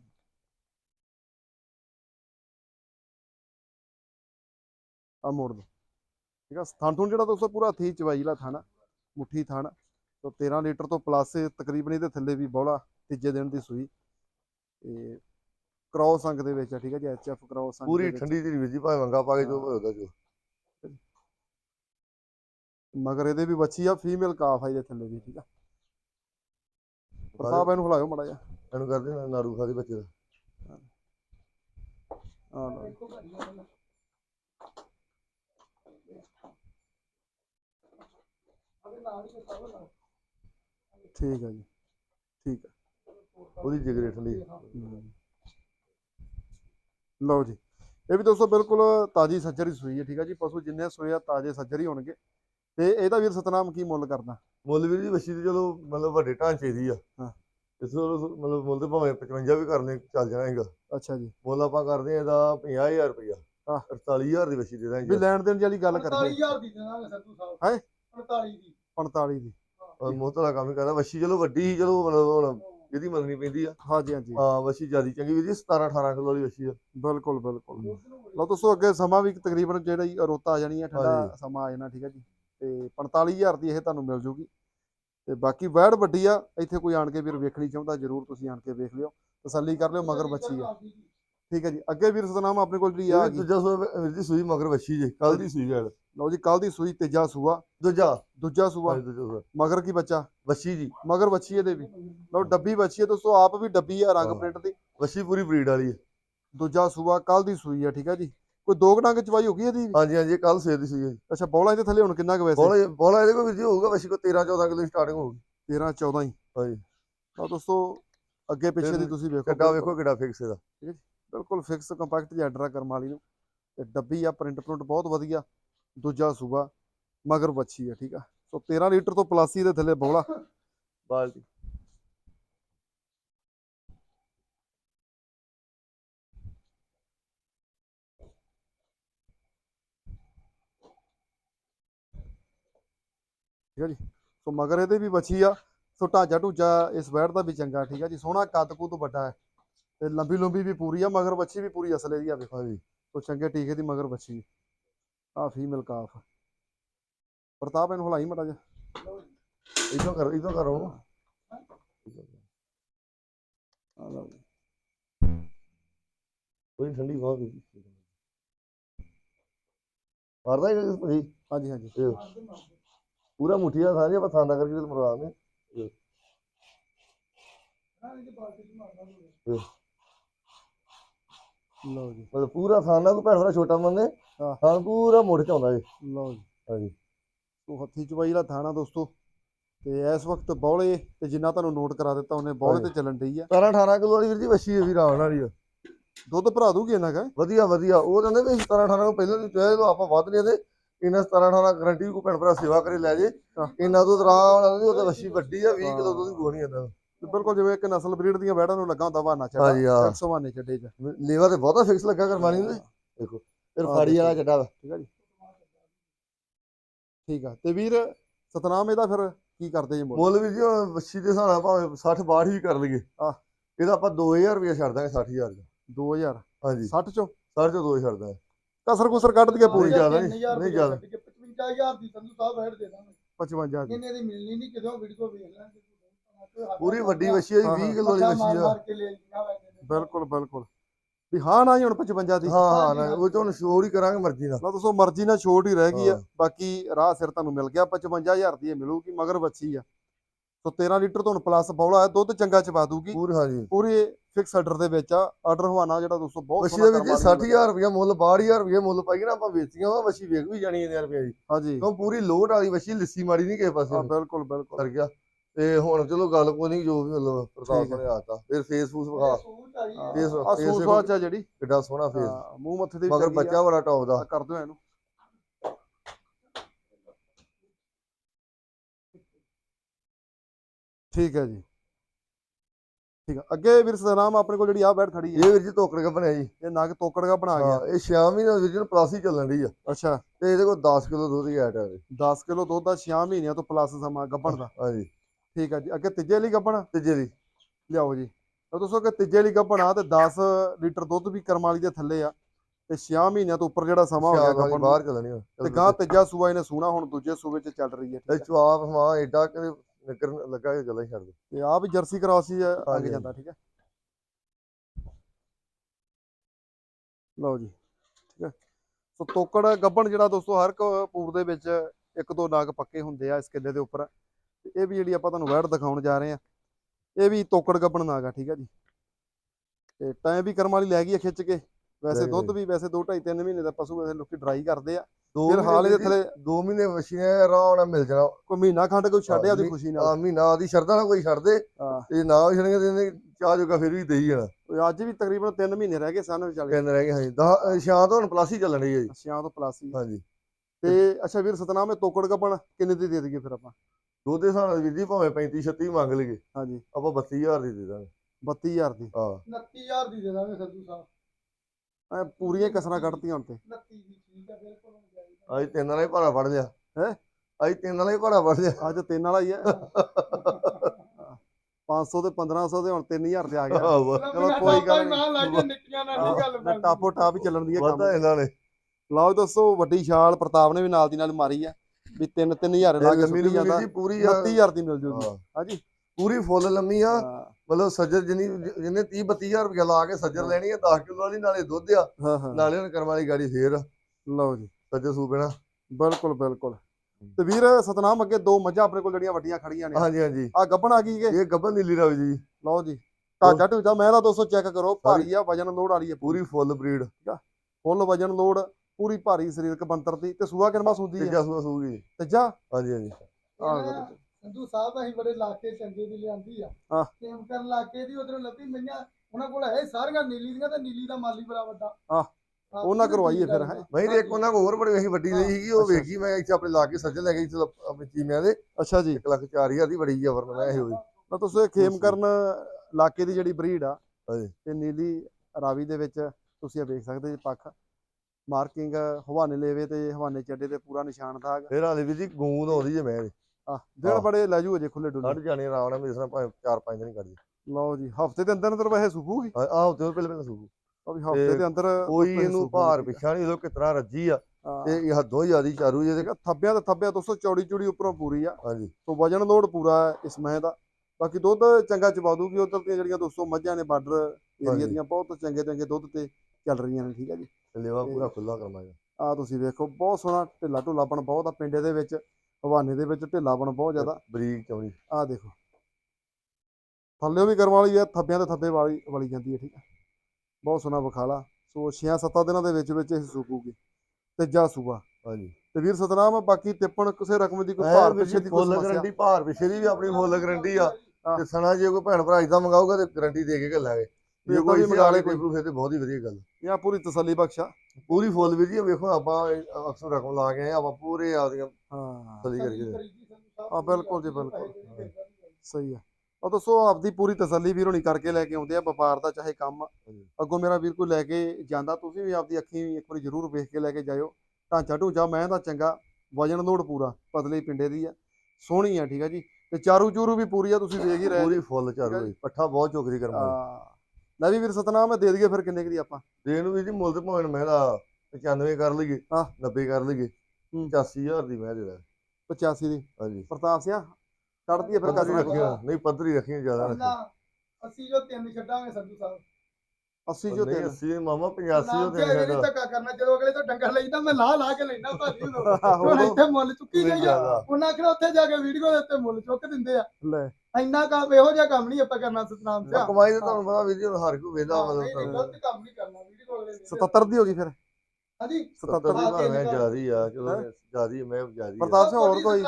Speaker 1: ਆ ਮੋੜ ਦੋ। ਠੀਕ ਆ? ਥਣ ਥੁਣ ਜਿਹੜਾ ਦੋਸਤੋ ਪੂਰਾ ਹੱਥੀ ਚਵਾਈ ਵਾਲਾ ਥਣ ਆ, ਮੁੱਠੀ ਥਣ। ਤੋਂ 13 ਲੀਟਰ ਤੋਂ ਪਲੱਸ ਤਕਰੀਬਨ ਇਹਦੇ ਥੱਲੇ ਵੀ ਬੌਲਾ ਤੀਜੇ ਦਿਨ ਦੀ ਸੂਈ। ਤੇ ਕ੍ਰੋਸ ਅੰਗ ਦੇ ਵਿੱਚ ਆ ਠੀਕ ਹੈ ਜੀ? ਐਚ ਐਫ ਕ੍ਰੋਸ ਅੰਗ
Speaker 2: ਪੂਰੀ। ਠੰਡੀ ਦੀ ਵਿੱਚ ਜੀ ਭਾਵੇਂ ਮੰਗਾ ਪਾ ਕੇ ਜੋ ਹੋਏਗਾ ਜੋ।
Speaker 1: ਮਗਰ ਇਹਦੇ ਵੀ ਬੱਚੀ ਆ ਫੀਮੇਲ ਕਾਫ ਆ ਇਹਦੇ ਥੱਲੇ ਵੀ ਠੀਕ ਆ? ਪ੍ਰਤਾਪ ਇਹਨੂੰ ਹਲਾਇਓ ਮੜਾ ਜਾ
Speaker 2: ਇਹਨੂੰ ਕਰਦੇ ਨਾ ਨਾੜੂ ਖਾ ਦੇ ਬੱਚੇ ਦਾ।
Speaker 1: ਆ ਲਓ
Speaker 3: ਹੀ
Speaker 1: ਠੀਕ ਆ ਜੀ। ਠੀਕ ਆ।
Speaker 2: ਉਹਦੀ ਜਿਗਰੇ ਠੰਡੀ
Speaker 1: ਹਮ। ਲਓ ਜੀ। ਇਹ ਵੀ ਦੋਸਤੋ ਬਿਲਕੁਲ ਤਾਜੀ ਸੱਜਰੀ ਸੂਈ ਹੈ ਠੀਕ ਆ ਜੀ? ਪਸ਼ੂ ਜਿੰਨੇ ਸੋਏ ਆ ਤਾजे ਸੱਜਰੀ ਹੋਣਗੇ। ਤੇ ਇਹਦਾ ਵੀਰ ਸਤਨਾਮ ਕੀ ਮੁੱਲ ਕਰਦਾ?
Speaker 2: ਮੁੱਲ ਵੀਰ ਜੀ ਵੱਛੀ ਦੀ ਚਲੋ ਮਤਲਬ ਵੱਡੇ ਢਾਂਚੇ ਦੀ ਆ
Speaker 1: ਹਾਂ।
Speaker 2: ਇਸ ਤੋਂ ਮਤਲਬ ਮੁੱਲ ਤੇ ਭਾਵੇਂ 55 ਵੀ ਕਰਨੇ ਚੱਲ ਜਾਣਾ ਹੈਗਾ।
Speaker 1: ਅੱਛਾ ਜੀ।
Speaker 2: ਮੁੱਲ ਆਪਾਂ ਕਰਦੇ ਆ ਇਹਦਾ 50000 ਰੁਪਇਆ
Speaker 1: ਹਾਂ।
Speaker 2: 48000 ਦੀ ਵੱਛੀ ਦੇ
Speaker 1: ਵੀ
Speaker 2: ਦਾਂਗੇ
Speaker 1: ਲੈਣ ਦੇਣ ਦੀ ਵਾਲੀ ਗੱਲ ਕਰੀਏ
Speaker 3: 45000 ਦੀ ਦੇਵਾਂਗੇ ਸੰਧੂ ਸਾਹਿਬ।
Speaker 1: ਹੈਂ?
Speaker 3: 48 ਦੀ।
Speaker 1: 45 ਦੀ।
Speaker 2: ਦਾ ਕੰਮ ਕਰਦਾ। ਵੱਛੀ ਚਲੋ ਵੱਡੀ ਸੀ ਚਲੋ ਮਤਲਬ ਹੁਣ ਇਹਦੀ ਮੰਗਣੀ ਪੈਂਦੀ ਆ।
Speaker 1: ਹਾਂਜੀ ਹਾਂਜੀ।
Speaker 2: ਹਾਂ ਵੱਛੀ ਜਿਆਦੀ ਚੰਗੀ ਵੀਰ ਜੀ 17 18 ਕਿਲੋ ਵਾਲੀ ਵੱਛੀ ਆ।
Speaker 1: ਬਿਲਕੁਲ ਬਿਲਕੁਲ। ਲਓ ਦੋਸਤੋ ਅੱਗੇ ਸਮਾਂ ਵੀ ਤਕਰੀਬਨ ਜਿਹੜਾ ਹੀ ਰੋਤਾ ਆ ਜਾਣੀ ਹੈ ਠੰਡਾ। ਸਮਾਂ ਆ ਜਾਣਾ ਠੀਕ ਹੈ ਜੀ। ਤੇ 45000 ਦੀ ਇਹ ਤੁਹਾਨੂੰ ਮਿਲ ਜੂਗੀ। ਤੇ ਬਾਕੀ ਵੈੜ ਵੱਡੀ ਆ ਇੱਥੇ ਕੋਈ ਆਣ ਕੇ ਵੀਰ ਵੇਖਣੀ ਚਾਹੁੰਦਾ ਜਰੂਰ ਤੁਸੀਂ ਆਣ ਕੇ ਵੇਖ ਲਿਓ। ਤਸੱਲੀ ਕਰ ਲਿਓ ਮਗਰ ਬੱਚੀ ਆ। ਠੀਕ ਹੈ ਜੀ ਅੱਗੇ ਵੀਰ ਸਤਨਾਮ ਆਪਣੇ ਕੋਲ ਜਿਹੜੀ ਆ ਗਈ।
Speaker 2: ਦੂਜਾ ਸੂਆ ਵੀਰ ਜੀ ਸੂਈ ਮਗਰ ਵੱਛੀ ਜੇ ਕੱਲ ਦੀ ਸੂਈ ਗੱਲ।
Speaker 1: ਲਓ ਜੀ ਕੱਲ ਦੀ ਸੂਈ ਤੀਜਾ ਸੂਆ।
Speaker 2: ਦੂਜਾ।
Speaker 1: ਦੂਜਾ ਸੂਆ। ਮਗਰ ਕੀ ਬੱਚਾ?
Speaker 2: ਵੱਛੀ ਜੀ।
Speaker 1: ਮਗਰ ਬੱਚੀ ਇਹਦੇ ਵੀ। ਲਓ ਡੱਬੀ ਬੱਚੀ ਹੈ ਦੋਸਤੋ ਆਪ ਵੀ ਡੱਬੀ ਆ ਰੰਗ
Speaker 2: ਹਾਂ।
Speaker 1: ਪ੍ਰਿੰਟ ਦੀ।
Speaker 2: ਵੱਛੀ ਪੂਰੀ ਬਰੀਡ ਵਾਲੀ ਹੈ
Speaker 1: ਦੂਜਾ ਸੂਆ ਕੱਲ ਦੀ ਸੂਈ ਆ ਠੀਕ ਹੈ ਜੀ। ਕੋਈ ਦੋ ਕੁ ਡੰਗ ਚਵਾਈ ਹੋ ਗਈ ਇਹਦੀ?
Speaker 2: ਹਾਂਜੀ ਹਾਂਜੀ ਕੱਲ ਸਵੇਰ ਦੀ ਹੈ ਜੀ।
Speaker 1: ਅੱਛਾ ਬੋਲਾ ਇਹਦੇ ਥੱਲੇ ਹੁਣ ਕਿੰਨਾ ਕੁ ਵੈਸੇ?
Speaker 2: ਬੋਲਾ ਬੋਲਾ ਇਹਦੇ ਕੋਲ ਵੀਰ ਜੀ ਹੋਊਗਾ ਵੱਛੀ ਕੋ 13 14 ਕਿਲੋ ਸਟਾਰਟਿੰਗ ਹੋਊਗੀ।
Speaker 1: 13 14 ਹੀ।
Speaker 2: ਹਾਂਜੀ।
Speaker 1: ਤਾਂ ਦੋਸਤੋ ਅੱਗੇ ਪਿੱਛੇ ਦੀ ਤੁਸੀਂ ਵੇਖੋ।
Speaker 2: ਕੱਡਾ ਵੇਖੋ ਕਿੱਡਾ ਫਿਕਸ ਇਹਦਾ।
Speaker 1: ਬਿਲਕੁਲ ਫਿਕਸ ਕੰਪੈਕਟ ਜੈਡਰਾ ਕਰਮ ਵਾਲੀ ਨੂੰ ਤੇ ਡੱਬੀ ਆ ਪ੍ਰਿੰਟ ਪ੍ਰਿੰਟ ਬਹੁਤ ਵਧੀਆ, ਦੂਜਾ ਸੂਬਾ, ਮਗਰ ਵੱਛੀ ਆ, ਠੀਕ ਆ। ਸੋ 13 ਲੀਟਰ ਤੋਂ ਪਲਾਸੀ ਦੇ ਥੱਲੇ ਬੋਲਾ।
Speaker 2: ਬਾਲਟੀ
Speaker 1: ਠੀਕ ਆ ਜੀ। ਸੋ ਮਗਰ ਇਹਦੇ ਵੀ ਬੱਚੀ ਆ, ਸੋ ਢਾਜਾ ਢੂਜਾ ਇਸ ਬੈੜ ਦਾ ਵੀ ਚੰਗਾ, ਠੀਕ ਆ ਜੀ। ਸੋਹਣਾ ਕੱਦ ਕੁੱਦ ਵੱਡਾ ਹੈ। ਤੇ ਲੰਬੀ ਲੰਬੀ ਵੀ ਪੂਰੀ ਆ ਮਗਰ ਬੱਚੀ ਵੀ ਪੂਰੀ ਅਸਲੇ ਦੀ ਆ ਵੇਖੋ
Speaker 2: ਹਾਂਜੀ
Speaker 1: ਸੋ ਚੰਗੇ ਟੀਕੇ ਦੀ ਮਗਰ ਬੱਚੀ। ਆ ਫੀਮੇਲ ਕਾਫ ਪ੍ਰਤਾਪ ਇਹਨੂੰ ਹਲਾਈ ਮੜਾ ਜਾ
Speaker 2: ਇਦੋਂ ਕਰ ਇਦੋਂ ਕਰ।
Speaker 1: ਆ ਲਓ ਜੀ।
Speaker 2: ਕੋਈ ਠੰਡੀ ਹਵਾ ਵੀ ਮਾਰਦਾ ਹੀ ਭਾਜੀ
Speaker 1: ਹਾਂਜੀ ਹਾਂਜੀ।
Speaker 2: ਇਹ ਪੂਰਾ ਮੁੱਠੀਆ ਸਾਰੀ ਆਪਾਂ ਥਾਂਦਾ ਕਰਕੇ ਤੇ ਮਰਵਾ ਦੇ
Speaker 1: ਲਓ ਜੀ।
Speaker 2: ਮਤਲਬ ਪੂਰਾ ਥਾਂਦਾ ਕੋ ਭੈਣ ਭਰਾ ਛੋਟਾ ਮੰਨੇ।
Speaker 1: ਹਾਂ।
Speaker 2: ਪੂਰਾ ਮੁੱਠ ਚ ਆਉਂਦਾ ਜੀ।
Speaker 1: ਲਓ ਜੀ।
Speaker 2: ਹਾਂਜੀ।
Speaker 1: ਸੋ ਹੱਥੀ ਚਵਾਈ ਵਾਲਾ ਥਾਣਾ ਦੋਸਤੋ। ਤੇ ਇਸ ਵਕਤ ਬੌਲੇ ਤੇ ਜਿੰਨਾ ਤੁਹਾਨੂੰ ਨੋਟ ਕਰਾ ਦਿੱਤਾ ਉਹਨੇ ਬੌਲੇ ਤੇ ਚੱਲਣ ਡਈ ਆ।
Speaker 2: 17 18 ਕਿਲੋ ਵਾਲੀ ਵੀਰ ਜੀ ਵੱਛੀ ਹੈ ਵੀ ਰਾਵਣ ਵਾਲੀ ਆ।
Speaker 1: ਦੁੱਧ ਭਰਾ ਦੂਗੀ ਇਹਨਾਂ ਕਾ?
Speaker 2: ਵਧੀਆ ਵਧੀਆ। ਉਹ ਕਹਿੰਦੇ ਵੀ 17 18 ਨੂੰ ਪਹਿਲਾਂ ਦੀ ਚਾਹੇ ਤਾਂ ਆਪਾਂ ਵੱਧ ਨਹੀਂ ਦੇ ਇਹਨਾਂ 17 18 ਗਰੰਟੀ ਕੋ ਭੈਣ ਭਰਾ ਸੇਵਾ ਕਰੇ ਲੈ ਜੇ।
Speaker 1: ਹਾਂ।
Speaker 2: ਇਹਨਾਂ ਤੋਂ ਆਰਾਮ ਨਾਲ ਉਹਦੀ ਵੱਛੀ ਵੱਡੀ ਆ 20 ਕਿਲੋ ਦੁੱਧ ਦੀ ਗੋਣੀ
Speaker 1: ਤੇ ਬਿਲਕੁਲ ਜਿਵੇਂ ਇੱਕ ਨਸਲ ਬਰੀਡ ਦੀਆਂ ਵੈੜਾਂ ਨੂੰ ਲੱਗਾ ਹੁੰਦਾ ਬਹਾਨਾ ਚੱਡਾ
Speaker 2: ਹਾਂਜੀ, ਹਾਂ।
Speaker 1: 100 ਬਹਾਨੇ ਚੱਡੇ ਚ।
Speaker 2: ਲੇਵਾ ਤੇ ਬਹੁਤਾ ਫਿਕਸ ਲੱਗਾ ਕਰਮਾਨੀ ਨੂੰ। ਦੇਖੋ ਫਿਰ
Speaker 1: ਹਾਂ,
Speaker 2: ਫਾੜੀ ਵਾਲਾ। ਚੱਡਾ ਵਾ।
Speaker 1: ਠੀਕ ਆ ਜੀ। ਠੀਕ ਆ। ਤੇ ਵੀਰ ਸਤਨਾਮ ਇਹਦਾ ਫਿਰ ਕੀ ਕਰਦੇ ਜੀ ਮੁੱਲ?
Speaker 2: ਮੁੱਲ ਵੀ ਜੀ ਹੁਣ ਵੱਛੀ ਦੇ ਹਿਸਾਬ ਨਾਲ ਭਾਵੇਂ 60 62 ਵੀ ਕਰ ਲਈਏ।
Speaker 1: ਆਹ।
Speaker 2: ਇਹਦਾ ਆਪਾਂ 2000 ਰੁਪਏ ਛੱਡ ਦਾਂਗੇ 60000 ਦਾ
Speaker 1: 2000
Speaker 2: ਹਾਂਜੀ।
Speaker 1: 60 ਚੋਂ?
Speaker 2: 60 ਚੋਂ 2 ਛੱਡ ਦਾਂਗੇ।
Speaker 1: ਕਸਰ ਕੁਸਰ ਕੱਢ ਦਈਏ ਪੂਰੀ।
Speaker 2: ਜ਼ਿਆਦਾ ਨਹੀਂ, ਨਹੀਂ ਜ਼ਿਆਦਾ।
Speaker 3: 55000 ਦੀ ਸੰਧੂ ਸਾਹਿਬ ਹੈਡ ਦੇ ਦਾਂਗੇ।
Speaker 1: 55 ਦੀ
Speaker 3: ਇਹਨੇ ਦੀ ਮਿਲਣੀ ਨਹੀਂ ਕਿਦੋਂ ਵੀਡੀਓ ਵੇਖ ਲੈਣਗੇ।
Speaker 2: ਪੂਰੀ ਵੱਡੀ ਵੱਛੀ ਹੈ ਜੀ,
Speaker 1: ਹਾਂ,
Speaker 2: 20 ਕਿਲੋ ਵਾਲੀ ਵੱਛੀ ਆ।
Speaker 3: ਮਾਰ ਵੈਸੇ
Speaker 1: ਬਿਲਕੁਲ ਬਿਲਕੁਲ। ਵੀ ਹਾਂ ਨਾ ਹੀ ਹੁਣ 55 ਦੀ
Speaker 2: ਹਾਂ ਹਾਂ ਨਾ ਉਹ ਤੋਂ ਸ਼ੋਰ ਹੀ ਕਰਾਂਗੇ ਮਰਜ਼ੀ ਨਾਲ।
Speaker 1: ਲਓ ਦੋਸਤੋ ਮਰਜ਼ੀ ਨਾਲ ਛੋਟ ਹੀ ਰਹਿ ਗਈ ਆ।
Speaker 2: ਹਾਂ।
Speaker 1: ਬਾਕੀ ਰਾਹ ਸਿਰ ਤੁਹਾਨੂੰ ਮਿਲ ਗਿਆ 55000 ਦੀ ਇਹ ਮਿਲੂਗੀ ਮਗਰ ਬੱਚੀ ਆ। ਸੋ 13 ਲੀਟਰ ਤੋਂ ਪਲੱਸ ਬੌਲਾ ਹੈ ਦੁੱਧ ਚੰਗਾ ਚਵਾ ਦੂਗੀ।
Speaker 2: ਪੂਰੀ ਹਾਂਜੀ
Speaker 1: ਪੂਰੀ ਫਿਕਸ ਆਰਡਰ ਦੇ ਵਿੱਚ ਆ। ਆਰਡਰ ਹਵਾਨਾ ਜਿਹੜਾ ਦੋਸਤੋ ਬਹੁਤ
Speaker 2: ਵੱਛੀ
Speaker 1: ਸੋਹਣਾ
Speaker 2: ਦਾ ਵੀ ਜੀ
Speaker 1: ਕਰਮ ਵਾਲੀ
Speaker 2: 60000 ਰੁਪਏ ਮੁੱਲ 62000 ਰੁਪਏ ਮੁੱਲ ਪਾਈਏ ਨਾ ਆਪਾਂ ਵੇਚੀਆਂ ਵਾ ਵੱਛੀ ਵੇਖ ਵੀ ਜਾਣੀ ਇਹਦੇ ਰੁਪਏ ਦੀ
Speaker 1: ਹਾਂਜੀ
Speaker 2: ਕਿਉਂ ਪੂਰੀ ਲੋਡ ਵਾਲੀ ਵੱਛੀ ਲਿੱਸੀ ਮਾੜੀ ਨਹੀਂ ਕਿਸੇ ਪਾਸੇ।
Speaker 1: ਹਾਂ ਬਿਲਕੁਲ ਬਿਲਕੁਲ।
Speaker 2: ਕਰ ਗਿਆ। ਤੇ ਹੁਣ ਚਲੋ ਗੱਲ ਕੋਈ ਨਹੀਂ ਜੋ ਵੀ ਮਤਲਬ ਪ੍ਰਤਾਪ
Speaker 1: ਹੈ।
Speaker 2: ਨੇ ਆਤਾ। ਫਿਰ ਫੇਸ ਫੂਸ ਵਿਖਾ। ਫੇਸ
Speaker 1: ਆ
Speaker 2: ਫੇਸ
Speaker 1: ਸੂਸਵਾਚ ਆ ਜਿਹੜੀ।
Speaker 2: ਕਿੱਡਾ ਸੋਹਣਾ ਫੇਸ
Speaker 1: ਹਾਂ, ਮੂੰਹ ਮੱਥੇ ਦੇ ਵੀ
Speaker 2: ਮਗਰ। ਬੱਚਾ ਬੜਾ ਟੌਪ ਦਾ।
Speaker 1: ਕਰ ਦਿਓ ਇਹਨੂੰ। ਠੀਕ ਹੈ ਜੀ। ਠੀਕ ਆ। ਅੱਗੇ ਵੀਰ ਸਤਨਾਮ ਆਪਣੇ ਕੋਲ ਜਿਹੜੀ ਆ ਬੈਠ ਖੜੀ ਹੈ
Speaker 2: ਇਹ ਵੀਰ ਜੀ ਤੋਕੜ ਕੇ ਬਣਿਆ ਜੀ।
Speaker 1: ਇਹ ਨਗ ਤੋਕੜਗਾ ਬਣਾ ਗਿਆ।
Speaker 2: ਹਾਂ ਇਹ 6 ਮਹੀਨੇ ਵੀਰ ਜੀ ਨੂੰ ਪਲੱਸ ਹੀ ਚੱਲਣ ਦੀ ਆ।
Speaker 1: ਅੱਛਾ।
Speaker 2: ਤੇ ਇਹਦੇ ਕੋਲ 10 ਕਿਲੋ ਦੁੱਧ ਦੀ ਐਟ ਆ ਜੀ
Speaker 1: 10 ਕਿਲੋ ਦੁੱਧ ਦਾ 6 ਮਹੀਨਿਆਂ ਤੋਂ ਪਲੱਸ ਸਮਾਂ ਗੱਭਣ ਦਾ।
Speaker 2: ਹਾਂਜੀ।
Speaker 1: ਠੀਕ ਹੈ ਜੀ। ਅੱਗੇ ਤੀਜੇ ਲਈ ਗੱਭਣ
Speaker 2: ਤੇ ਜਿਹੜੀ
Speaker 1: ਲਿਆਓ ਜੀ। ਤਾਂ ਦੋਸਤੋ ਕਿ ਤੀਜੇ ਲਈ ਗੱਭਣ ਆ ਤੇ 10 ਲੀਟਰ ਦੁੱਧ ਵੀ ਕਰਮ ਵਾਲੀ ਦੇ ਥੱਲੇ ਆ। ਤੇ 6 ਮਹੀਨਿਆਂ ਤੋਂ ਉੱਪਰ ਜਿਹੜਾ ਸਮਾਂ ਹੋ ਗਿਆ
Speaker 2: ਵਾਲੀ
Speaker 1: ਗੱਭਣ
Speaker 2: ਬਾਹਰ ਚੱਲਣੀ ਆ।
Speaker 1: ਤੇ ਗਾਂ ਤੀਜਾ ਸੂਆ ਇਹਨੇ ਸੂਣਾ ਹੁਣ ਦੂਜੇ ਸੂਬੇ 'ਚ ਚੱਲ ਰਹੀ ਹੈ
Speaker 2: ਇਹ ਚਵਾਪ ਸਮਾਂ ਐਡਾ ਕਿ ਨਿਕਰ ਲੱਗਾ ਕਿ ਗੱਲਾਂ ਹੀ ਛੱਡ ਦੇ।
Speaker 1: ਤੇ ਆ ਵੀ ਜਰਸੀ ਕਰਾਸ ਹੀ ਆ- ਅੱਗੇ ਜਾਂਦਾ ਠੀਕ ਹੈ ਲਓ ਜੀ ਠੀਕ ਹੈ ਸੋ ਤੋਕੜ ਗੱਬਣ ਜਿਹੜਾ ਦੋਸਤੋ ਹਰ ਪੂਰ ਦੇ ਵਿੱਚ ਇੱਕ ਦੋ ਨਾਗ ਪੱਕੇ ਹੁੰਦੇ ਆ ਇਸ ਕਿੱਲੇ ਦੇ ਉੱਪਰ। ਇਹ ਵੀ ਜਿਹੜੀ ਆਪਾਂ ਤੁਹਾਨੂੰ ਵੈੜ ਦਿਖਾਉਣ ਜਾ ਰਹੇ ਆ ਇਹ ਵੀ ਤੋਕੜ ਗੱਬਣ ਨਾਗ ਆ ਠੀਕ ਆ ਜੀ। ਤੇ ਟਾਈਮ ਵੀ ਕਰਮ ਵਾਲੀ ਲੈ ਗਈ ਆ ਖਿੱਚ ਕੇ। ਵੈਸੇ। ਦੁੱਧ ਵੀ ਵੈਸੇ 2 2.5 3 ਮਹੀਨੇ ਦਾ ਪਸ਼ੂ ਵੈਸੇ ਲੋਕੀ ਡਰਾਈ ਕਰਦੇ ਆ। ਫਿਰ ਹਾਲ ਇਹਦੇ ਥੱਲੇ
Speaker 2: ਦੋ ਮਹੀਨੇ ਵਛੀਆਂ ਆਰਾਮ ਨਾਲ ਮਿਲ ਜਾਣਾ।
Speaker 1: ਕੋਈ ਮਹੀਨਾ ਖੰਡ ਕੋਈ ਛੱਡਿਆ ਉਹਦੀ ਖੁਸ਼ੀ
Speaker 2: ਆ
Speaker 1: ਨਾਲ।
Speaker 2: ਮਹੀਨਾ ਦੀ ਸ਼ਰਧਾ ਨਾਲ ਕੋਈ ਛੱਡ ਦੇ
Speaker 1: ਹਾਂ।
Speaker 2: ਤੇ ਨਾ ਛੜੀਆਂ ਤੇ ਇਹਨੇ ਚਾਹ ਜੋਗਾ ਫਿਰ ਵੀ ਦੇਈ ਜਾਣਾ।
Speaker 1: ਉਹ ਅੱਜ ਵੀ ਤਕਰੀਬਨ 3 ਮਹੀਨੇ ਰਹਿ ਗਏ ਸਨ ਵਿਚਾਲੇ।
Speaker 2: ਕਹਿੰਦੇ ਰਹਿ ਗਏ ਹਾਂਜੀ। ਦਸ ਸ਼ਾਮ ਤੋਂ ਹੁਣ ਪਲੱਸ ਹੀ ਚੱਲਣ ਰਹੀ ਹੈ ਜੀ।
Speaker 1: ਅਸ਼ਿਆਂ ਤੋਂ ਪਲਾਸ। ਹੀ
Speaker 2: ਹਾਂਜੀ।
Speaker 1: ਤੇ ਅੱਛਾ ਵੀਰ ਸਤਨਾਮ ਇਹ ਤੋਕੜ ਗੱਬਣ ਕਿੰਨੇ ਦੀ ਦੇ ਦਈਏ ਫਿਰ ਆਪਾਂ?
Speaker 2: ਦੋ ਦੇ ਹਿਸਾਬ ਨਾਲ ਵੀਰ ਜੀ ਭਾਵੇਂ 35 36 ਮੰਗ ਲਈਏ।
Speaker 1: ਹਾਂਜੀ।
Speaker 2: ਆਪਾਂ 32000 ਦੀ ਦੇ ਦਾਂਗੇ।
Speaker 1: 32000 ਦੀ।
Speaker 2: ਹਾਂ।
Speaker 3: 29000 ਦੀ ਦੇ ਦਾਂਗੇ ਸੰਧੂ ਸਾਹਿਬ।
Speaker 1: ਐ ਪੂਰੀਆਂ ਕਸਰਾਂ ਕੱਢਤੀਆਂ ਹੁਣ ਤੇ
Speaker 3: 29 ਦੀ ਠੀਕ ਹੈ ਬਿਲਕੁਲ ਹੋ ਜਾਏਗਾ
Speaker 2: ਅੱਜ ਤਿੰਨ ਵਾਲਾ ਹੀ ਭਾੜਾ ਫੜ ਲਿਆ।
Speaker 1: ਹੈਂ?
Speaker 2: ਅੱਜ ਤਿੰਨ ਵਾਲਾ ਹੀ ਭਾੜਾ ਫੜ ਲਿਆ।
Speaker 1: ਅੱਜ ਤਿੰਨ ਵਾਲਾ ਹੀ ਹੈ 500 ਤੇ 1500 ਤੇ ਹੁਣ 3000 ਤੇ ਆ ਗਿਆ। ਚਲੋ ਕੋਈ ਗੱਲ ਨੀ।
Speaker 3: ਨਾ ਲੱਗੇ ਨਿੱਕੀਆਂ ਨਾਲ ਨਹੀਂ ਗੱਲ ਬਣਦੀ।
Speaker 1: ਟਾਪੋ ਟਾਪ ਹੀ ਚੱਲਣ ਦੀ ਹੈ ਕੰਮ।
Speaker 2: ਵਾਧਾ ਇਹਨਾਂ ਨੇ।
Speaker 1: ਲਓ ਦੋਸਤੋ ਵੱਡੀ ਛਾਲ ਪ੍ਰਤਾਪ ਨੇ ਵੀ ਨਾਲ ਦੀ ਨਾਲ ਮਾਰੀ ਆ। ਵੀ 3 3000 ਲਾ ਕੇ ਸੁੱਟੀ ਜਾਂਦਾ
Speaker 2: ਪੂਰੀ ਆ।
Speaker 1: 32000 ਦੀ ਮਿਲ ਜੂਗੀ ਹਾਂਜੀ
Speaker 2: ਪੂਰੀ ਫੁੱਲ ਲੰਮੀ ਆ। ਮਤਲਬ ਸੱਜਰ ਜਿੰਨੀ ਜਿਹਨੇ 30 32000 ਰੁਪਇਆ ਲਾ ਕੇ ਸੱਜਰ। ਲੈਣੀ ਆ 10 ਕਿਲੋ ਵਾਲੀ ਨਾਲੇ ਦੁੱਧ ਆ। ਨਾਲੇ ਹੁਣ ਕਰਮ ਵਾਲੀ ਗਾੜੀ ਫੇਰ।
Speaker 1: ਲਓ ਜੀ।
Speaker 2: ਸੱਜਰ ਸੂਪਣਾ
Speaker 1: ਬਿਲਕੁਲ ਬਿਲਕੁਲ। ਤੇ ਵੀਰ ਸਤਨਾਮ ਅੱਗੇ ਦੋ ਮੱਝਾਂ ਆਪਣੇ ਕੋਲ ਜਿਹੜੀਆਂ ਵੱਡੀਆਂ ਖੜੀਆਂ ਨੇ।
Speaker 2: ਹਾਂਜੀ ਹਾਂਜੀ।
Speaker 1: ਆ ਗੱਬਣ ਆ ਗਈ ਕਿ
Speaker 2: ਇਹ ਗੱਬਨ ਨੀਲੀ ਰਾਵ ਜੀ।
Speaker 1: ਲਓ ਜੀ। ਢਾਂਚਾ ਢੂਚਾ ਮੈਂ ਤਾਂ ਦੋਸਤੋ ਚੈੱਕ ਕਰੋ ਭਾਰੀ ਆ ਵਜਨ ਲੋਡ ਵਾਲੀ ਹੈ
Speaker 2: ਪੂਰੀ ਫੁੱਲ ਬਰੀਡ।
Speaker 1: ਫੁੱਲ ਵਜਨ ਲੋਡ ਪੂਰੀ ਭਾਰੀ ਸਰੀਰਕ ਬੰਤਰ ਦੀ ਤੇ ਸੂਆ ਕਿਨਮਾ ਸੁੰਦੀ ਹੈ
Speaker 2: ਤੀਜਾ ਸੂਆ ਸੂਗੀ
Speaker 1: ਤੀਜਾ
Speaker 2: ਹਾਂਜੀ ਹਾਂਜੀ।
Speaker 1: ਆਹ
Speaker 3: ਸੰਧੂ ਸਾਹਿਬ ਅਸੀਂ ਬੜੇ ਇਲਾਕੇ ਚੰਗੇ ਦੀ ਲਿਆਂਦੀ ਆ।
Speaker 1: ਹਾਂ।
Speaker 3: ਟੀਮ ਕਰਨ ਇਲਾਕੇ ਦੀ ਉਧਰੋਂ ਲੱਭੀ ਮਈਆਂ ਉਹਨਾਂ ਕੋਲ ਹੈ ਸਾਰੀਆਂ ਨੀਲੀ ਦੀਆਂ ਤੇ ਨੀਲੀ ਦਾ ਮਾਲੀ ਬੜਾ ਵੱਡਾ।
Speaker 1: ਹਾਂ।
Speaker 3: ਹਾਂ,
Speaker 1: ਉਹਨਾਂ ਕਰਵਾਈਏ ਫਿਰ, ਹੈਂ?
Speaker 2: ਤੇ ਇੱਕ ਉਹਨਾਂ ਕੋ ਹੋਰ ਬੜੀ ਅਸੀਂ ਵੱਡੀ ਲਈ ਸੀਗੀ ਉਹ। ਵੇਖੀ ਮੈਂ ਇੱਥੇ ਆਪਣੇ ਲਾ ਕੇ ਸੱਜਰ ਲੈ ਗਈ ਚਲੋ ਆਪਣੇ ਚੀਮਿਆਂ ਦੇ।
Speaker 1: ਅੱਛਾ ਜੀ।
Speaker 2: 1 ਲੱਖ 4000 ਦੀ ਬੜੀ ਜ਼ਬਰ ਮੈਂ ਇਹ ਹੋਈ
Speaker 1: ਤਾਂ ਤੁਸੀਂ ਖੇਮ ਕਰਨ ਇਲਾਕੇ ਦੀ ਜਿਹੜੀ ਬਰੀਡ ਆ। ਤੇ ਨੀਲੀ ਰਾਵੀ ਦੇ ਵਿੱਚ ਤੁਸੀਂ ਇਹ ਵੇਖ ਸਕਦੇ ਜੀ ਪੱਖ। ਮਾਰਕਿੰਗ ਹਵਾਨੇ ਲੇਵੇ ਤੇ ਹਵਾਨੇ ਚੱਡੇ ਤੇ ਪੂਰਾ ਨਿਸ਼ਾਨ ਦਾਗ
Speaker 2: ਫਿਰ ਹਾਲੇ ਵੀ ਜੀ ਗੂੰਦ ਆਉਂਦੀ ਜੇ ਮੈਂ
Speaker 1: ਆ ਦਿਨ। ਬੜੇ ਲੈ ਜੂ ਅਜੇ ਖੁੱਲੇ ਡੁੱਲੇ
Speaker 2: ਕੱਢ ਜਾਣੀ ਆਰਾਮ ਨਾਲ ਮੇਰੇ ਸਾਹ ਭਾਵੇਂ 4-5 ਦਿਨ ਕੱਢ ਜੀ
Speaker 1: ਲਓ ਜੀ ਹਫ਼ਤੇ ਦੇ ਅੰਦਰ ਅੰਦਰ ਵੈਸੇ ਸੁਭੂਗੀ
Speaker 2: ਆਹ ਤੇ ਪਹਿਲੇ ਪਹਿਲੇ ਸੂੂ
Speaker 1: ਉਹ ਵੀ ਹਫ਼ਤੇ ਦੇ ਅੰਦਰ
Speaker 2: ਕੋਈ ਇਹਨੂੰ ਭਾਰ
Speaker 1: ਆ।
Speaker 2: ਪਿਛਾ ਨਹੀਂ ਲੋ ਕਿਤਨਾ ਰੱਜੀ ਆ। ਤੇ ਇਹ ਹੱਦੋਂ ਜ਼ਿਆਦੀ ਚਾਰੂ ਜੇ
Speaker 1: ਆ ਥੱਬਿਆਂ ਤੇ ਥੱਬਿਆਂ ਦੋਸਤੋ ਚੌੜੀ ਚੌੜੀ ਉੱਪਰੋਂ ਪੂਰੀ ਆ
Speaker 2: ਹਾਂਜੀ
Speaker 1: ਤੋਂ ਵਜਨ ਲੋਡ ਪੂਰਾ ਇਸ ਮਹਿ ਦਾ ਬਾਕੀ ਦੁੱਧ ਚੰਗਾ ਚਵਾ ਦੂਗੀ ਉਧਰ ਦੀਆਂ ਜਿਹੜੀਆਂ ਦੋਸਤੋ ਮੱਝਾਂ ਨੇ ਬਾਰਡਰ ਏਰੀਆ। ਦੀਆਂ ਬਹੁਤ ਚੰਗੇ ਚੰਗੇ ਦੁੱਧ ਤੇ ਚੱਲ ਰਹੀਆਂ ਨੇ ਠੀਕ ਹੈ ਜੀ?
Speaker 2: ਲੇਵਾ ਪੂਰਾ ਖੁੱਲਾ ਕਰਮਾਇਆ
Speaker 1: ਆ ਤੁਸੀਂ ਵੇਖੋ ਬਹੁਤ ਸੋਹਣਾ ਢਿੱਲਾ ਢੁੱਲਾਪਣ ਬਹੁਤ ਆ ਪਿੰਡੇ ਦੇ ਵਿੱਚ ਹਵਾਨੇ ਦੇ ਵਿੱਚ ਢਿੱਲਾਪਣ ਬਹੁਤ ਜ਼ਿਆਦਾ।
Speaker 2: ਬਰੀਕ ਚੌੜੀ
Speaker 1: ਆ ਦੇਖੋ। ਥੱਲੇ ਵੀ ਕਰਮ ਵਾਲੀ ਹੈ ਥੱਬਿਆਂ ਤੇ ਥੱਬੇ ਵਾਲੀ ਵਲੀ ਜਾਂਦੀ ਹੈ ਠੀਕ ਹੈ ਬਹੁਤ ਸੋਹਣਾ ਵਿਖਾਲਾ। ਸੋ 6-7 ਦਿਨਾਂ ਦੇ ਵਿੱਚ ਵਿੱਚ ਇਹ ਸੂਕੂਗੀ। ਤੀਜਾ ਸੂਆ
Speaker 2: ਹਾਂਜੀ
Speaker 1: ਤੇ ਵੀਰ ਸਤਨਾਮ ਬਾਕੀ ਤਿੱਪਣ ਕਿਸੇ ਰਕਮ ਦੀ ਕੋਈ ਭਾਰ ਪਿੱਛੇ ਦੀ ਕੋਈ ਸਮੱਸਿਆ?
Speaker 2: ਗਰੰਟੀ ਭਾਰ ਪਿਛੇ ਦੀ ਵੀ ਆਪਣੀ ਫੁੱਲ ਗਰੰਟੀ ਆ। ਤੇ ਸਣਾ ਜੇ ਕੋਈ ਭੈਣ ਭਰਾ ਇਦਾਂ ਮੰਗਾਊਗਾ ਤੇ ਗਰੰਟੀ ਦੇ ਕੇ ਘੱਲਾਂਗੇ। ਜੇ
Speaker 1: ਤਾਂ
Speaker 2: ਕੋਈ
Speaker 1: ਵੀ
Speaker 2: ਮੰਗਾ ਲੇ ਕੋਈ। ਹੈ ਤੇ ਬਹੁਤ ਹੀ ਵਧੀਆ ਗੱਲ।
Speaker 1: ਜਾਂ ਪੂਰੀ ਤਸੱਲੀ ਬਖਸ਼ਾ
Speaker 2: ਪੂਰੀ ਫੁੱਲ ਵੀ ਜੀ ਵੇਖੋ ਆਪਾਂ ਅਕਸਰ ਰਕਮ ਲਾ ਕੇ ਆਏ ਆਪਾਂ ਪੂਰੇ ਆਪਦੀਆਂ
Speaker 1: ਹਾਂ।
Speaker 2: ਤਸੱਲੀ ਕਰਕੇ
Speaker 1: ਹਾਂ, ਬਿਲਕੁਲ ਜੀ, ਬਿਲਕੁਲ। ਸਹੀ ਹੈ ਉਹ ਦੱਸੋ ਆਪਦੀ ਪੂਰੀ ਤਸੱਲੀ ਵੀਰ ਹੋਣੀ ਕਰਕੇ ਲੈ ਕੇ ਆਉਂਦੇ ਆ ਵਪਾਰ ਦਾ ਚਾਹੇ ਕੰਮ ਆ। ਅੱਗੋਂ ਮੇਰਾ ਵੀਰ ਕੋਈ ਲੈ ਕੇ ਜਾਂਦਾ ਤੁਸੀਂ ਵੀ ਆਪਦੀ ਅੱਖੀਂ ਇੱਕ ਵਾਰੀ ਜ਼ਰੂਰ ਵੇਖ ਕੇ ਲੈ ਕੇ ਜਾਇਓ। ਢਾਂਚਾ ਢੂੰਚਾ ਮੈਂ ਦਾ ਚੰਗਾ ਵਜਨ ਲੋਡ ਪੂਰਾ ਪਤਲੇ ਪਿੰਡੇ ਦੀ ਆ। ਸੋਹਣੀ ਆ ਠੀਕ ਆ ਜੀ। ਤੇ ਚਾਰੂ ਚੂਰੂ ਵੀ ਪੂਰੀ ਆ ਤੁਸੀਂ ਵੇਖ ਹੀ ਰਹੇ
Speaker 2: ਪੂਰੀ ਫੁੱਲ ਚਾਰੂ ਪੱਠਾ ਬਹੁਤ ਚੋਕਰੀ ਕਰਮਾ
Speaker 1: ਆ ਲੈ ਵੀ ਵੀਰ ਸਤਨਾਮ ਮੈਂ ਦੇ ਦਈਏ ਫਿਰ ਕਿੰਨੇ ਕੁ ਦੀ ਆਪਾਂ?
Speaker 2: ਦੇਣ ਨੂੰ ਵੀ ਜੀ ਮੁੱਲ ਤੇ ਭਾਵੇਂ ਮੈਂ ਦਾ 95 ਕਰ ਲਈਏ
Speaker 1: ਹਾਂ।
Speaker 2: 90 ਕਰ ਲਈਏ
Speaker 1: ਹੂੰ।
Speaker 2: 85000 ਦੀ ਮੈਂ ਦੇ ਦਾਂ।
Speaker 1: 85 ਦੀ?
Speaker 2: ਹਾਂਜੀ।
Speaker 1: ਪ੍ਰਤਾਪ ਸਿਆ ਕੱਢ ਦਈਏ ਫਿਰ
Speaker 2: ਪੱਧਰੀ ਰੱਖੀਆਂ ਨਹੀਂ ਪੱਧਰੀ ਰੱਖੀਆਂ ਜ਼ਿਆਦਾ ਰੱਖੀਆਂ।
Speaker 3: ਅਸੀਂ ਜੋ ਤਿੰਨ ਛੱਡਾਂਗੇ ਸੰਧੂ ਸਾਹਿਬ।
Speaker 1: 80 ਜੋ
Speaker 2: ਨਹੀਂ
Speaker 1: ਤਿੰਨ।
Speaker 2: 80 ਮਾਮਾ 85
Speaker 3: ਨਾਮ
Speaker 2: ਉਹ
Speaker 3: ਤੇ ਜਿਹੜੀ
Speaker 2: ਦਾ
Speaker 3: ਧੱਕਾ ਕਰਨਾ ਜਦੋਂ ਅਗਲੇ ਤੋਂ ਡੰਗਰ ਲਈਦਾ ਮੈਂ ਲਾ ਲਾ ਕੇ ਲੈਣਾ ਭਾਜੀ
Speaker 1: ਆਹੋ,
Speaker 3: ਹੁਣ ਇੱਥੇ ਮੁੱਲ ਚੁੱਕੀ
Speaker 2: ਨਹੀਂ
Speaker 3: ਜਾਈਏ ਉਹਨਾਂ ਕਿਹੜਾ ਉੱਥੇ ਜਾ ਕੇ ਵੀਡੀਓ ਦੇ ਉੱਤੇ ਮੁੱਲ ਚੁੱਕ ਦਿੰਦੇ ਆ।
Speaker 1: ਲੈ।
Speaker 3: ਇੰਨਾ ਕੰਮ ਇਹੋ ਜਿਹਾ ਕੰਮ ਨਹੀਂ ਆਪਾਂ ਕਰਨਾ ਸਤਨਾਮ
Speaker 2: ਤਾਂ
Speaker 3: ਸਿਆ।
Speaker 2: ਕਮਾਈ ਤਾਂ ਤੁਹਾਨੂੰ ਪਤਾ ਵੀਰ ਜੀ ਹੁਣ ਹਰ ਕੋਈ ਵੇਦਾ
Speaker 3: ਨਹੀਂ ਨਹੀਂ
Speaker 2: ਮਤਲਬ
Speaker 3: ਗਲਤ ਕੰਮ ਨਹੀਂ ਕਰਨਾ ਵੀਡੀਓ ਅਗਲੇ ਦੇ।
Speaker 1: 77 ਦੀ ਹੋ ਗਈ ਫਿਰ।
Speaker 3: ਹਾਂਜੀ?
Speaker 1: 77
Speaker 2: ਦੀ ਮੈਂ ਜਿਆਦੀ ਆ ਚਲੋ? ਜਿਆਦੀ ਮੈਂ ਜਿਆਦੀ
Speaker 1: ਪ੍ਰਤਾਪ ਸਿੰਘ ਹੋਰ ਕੋਈ।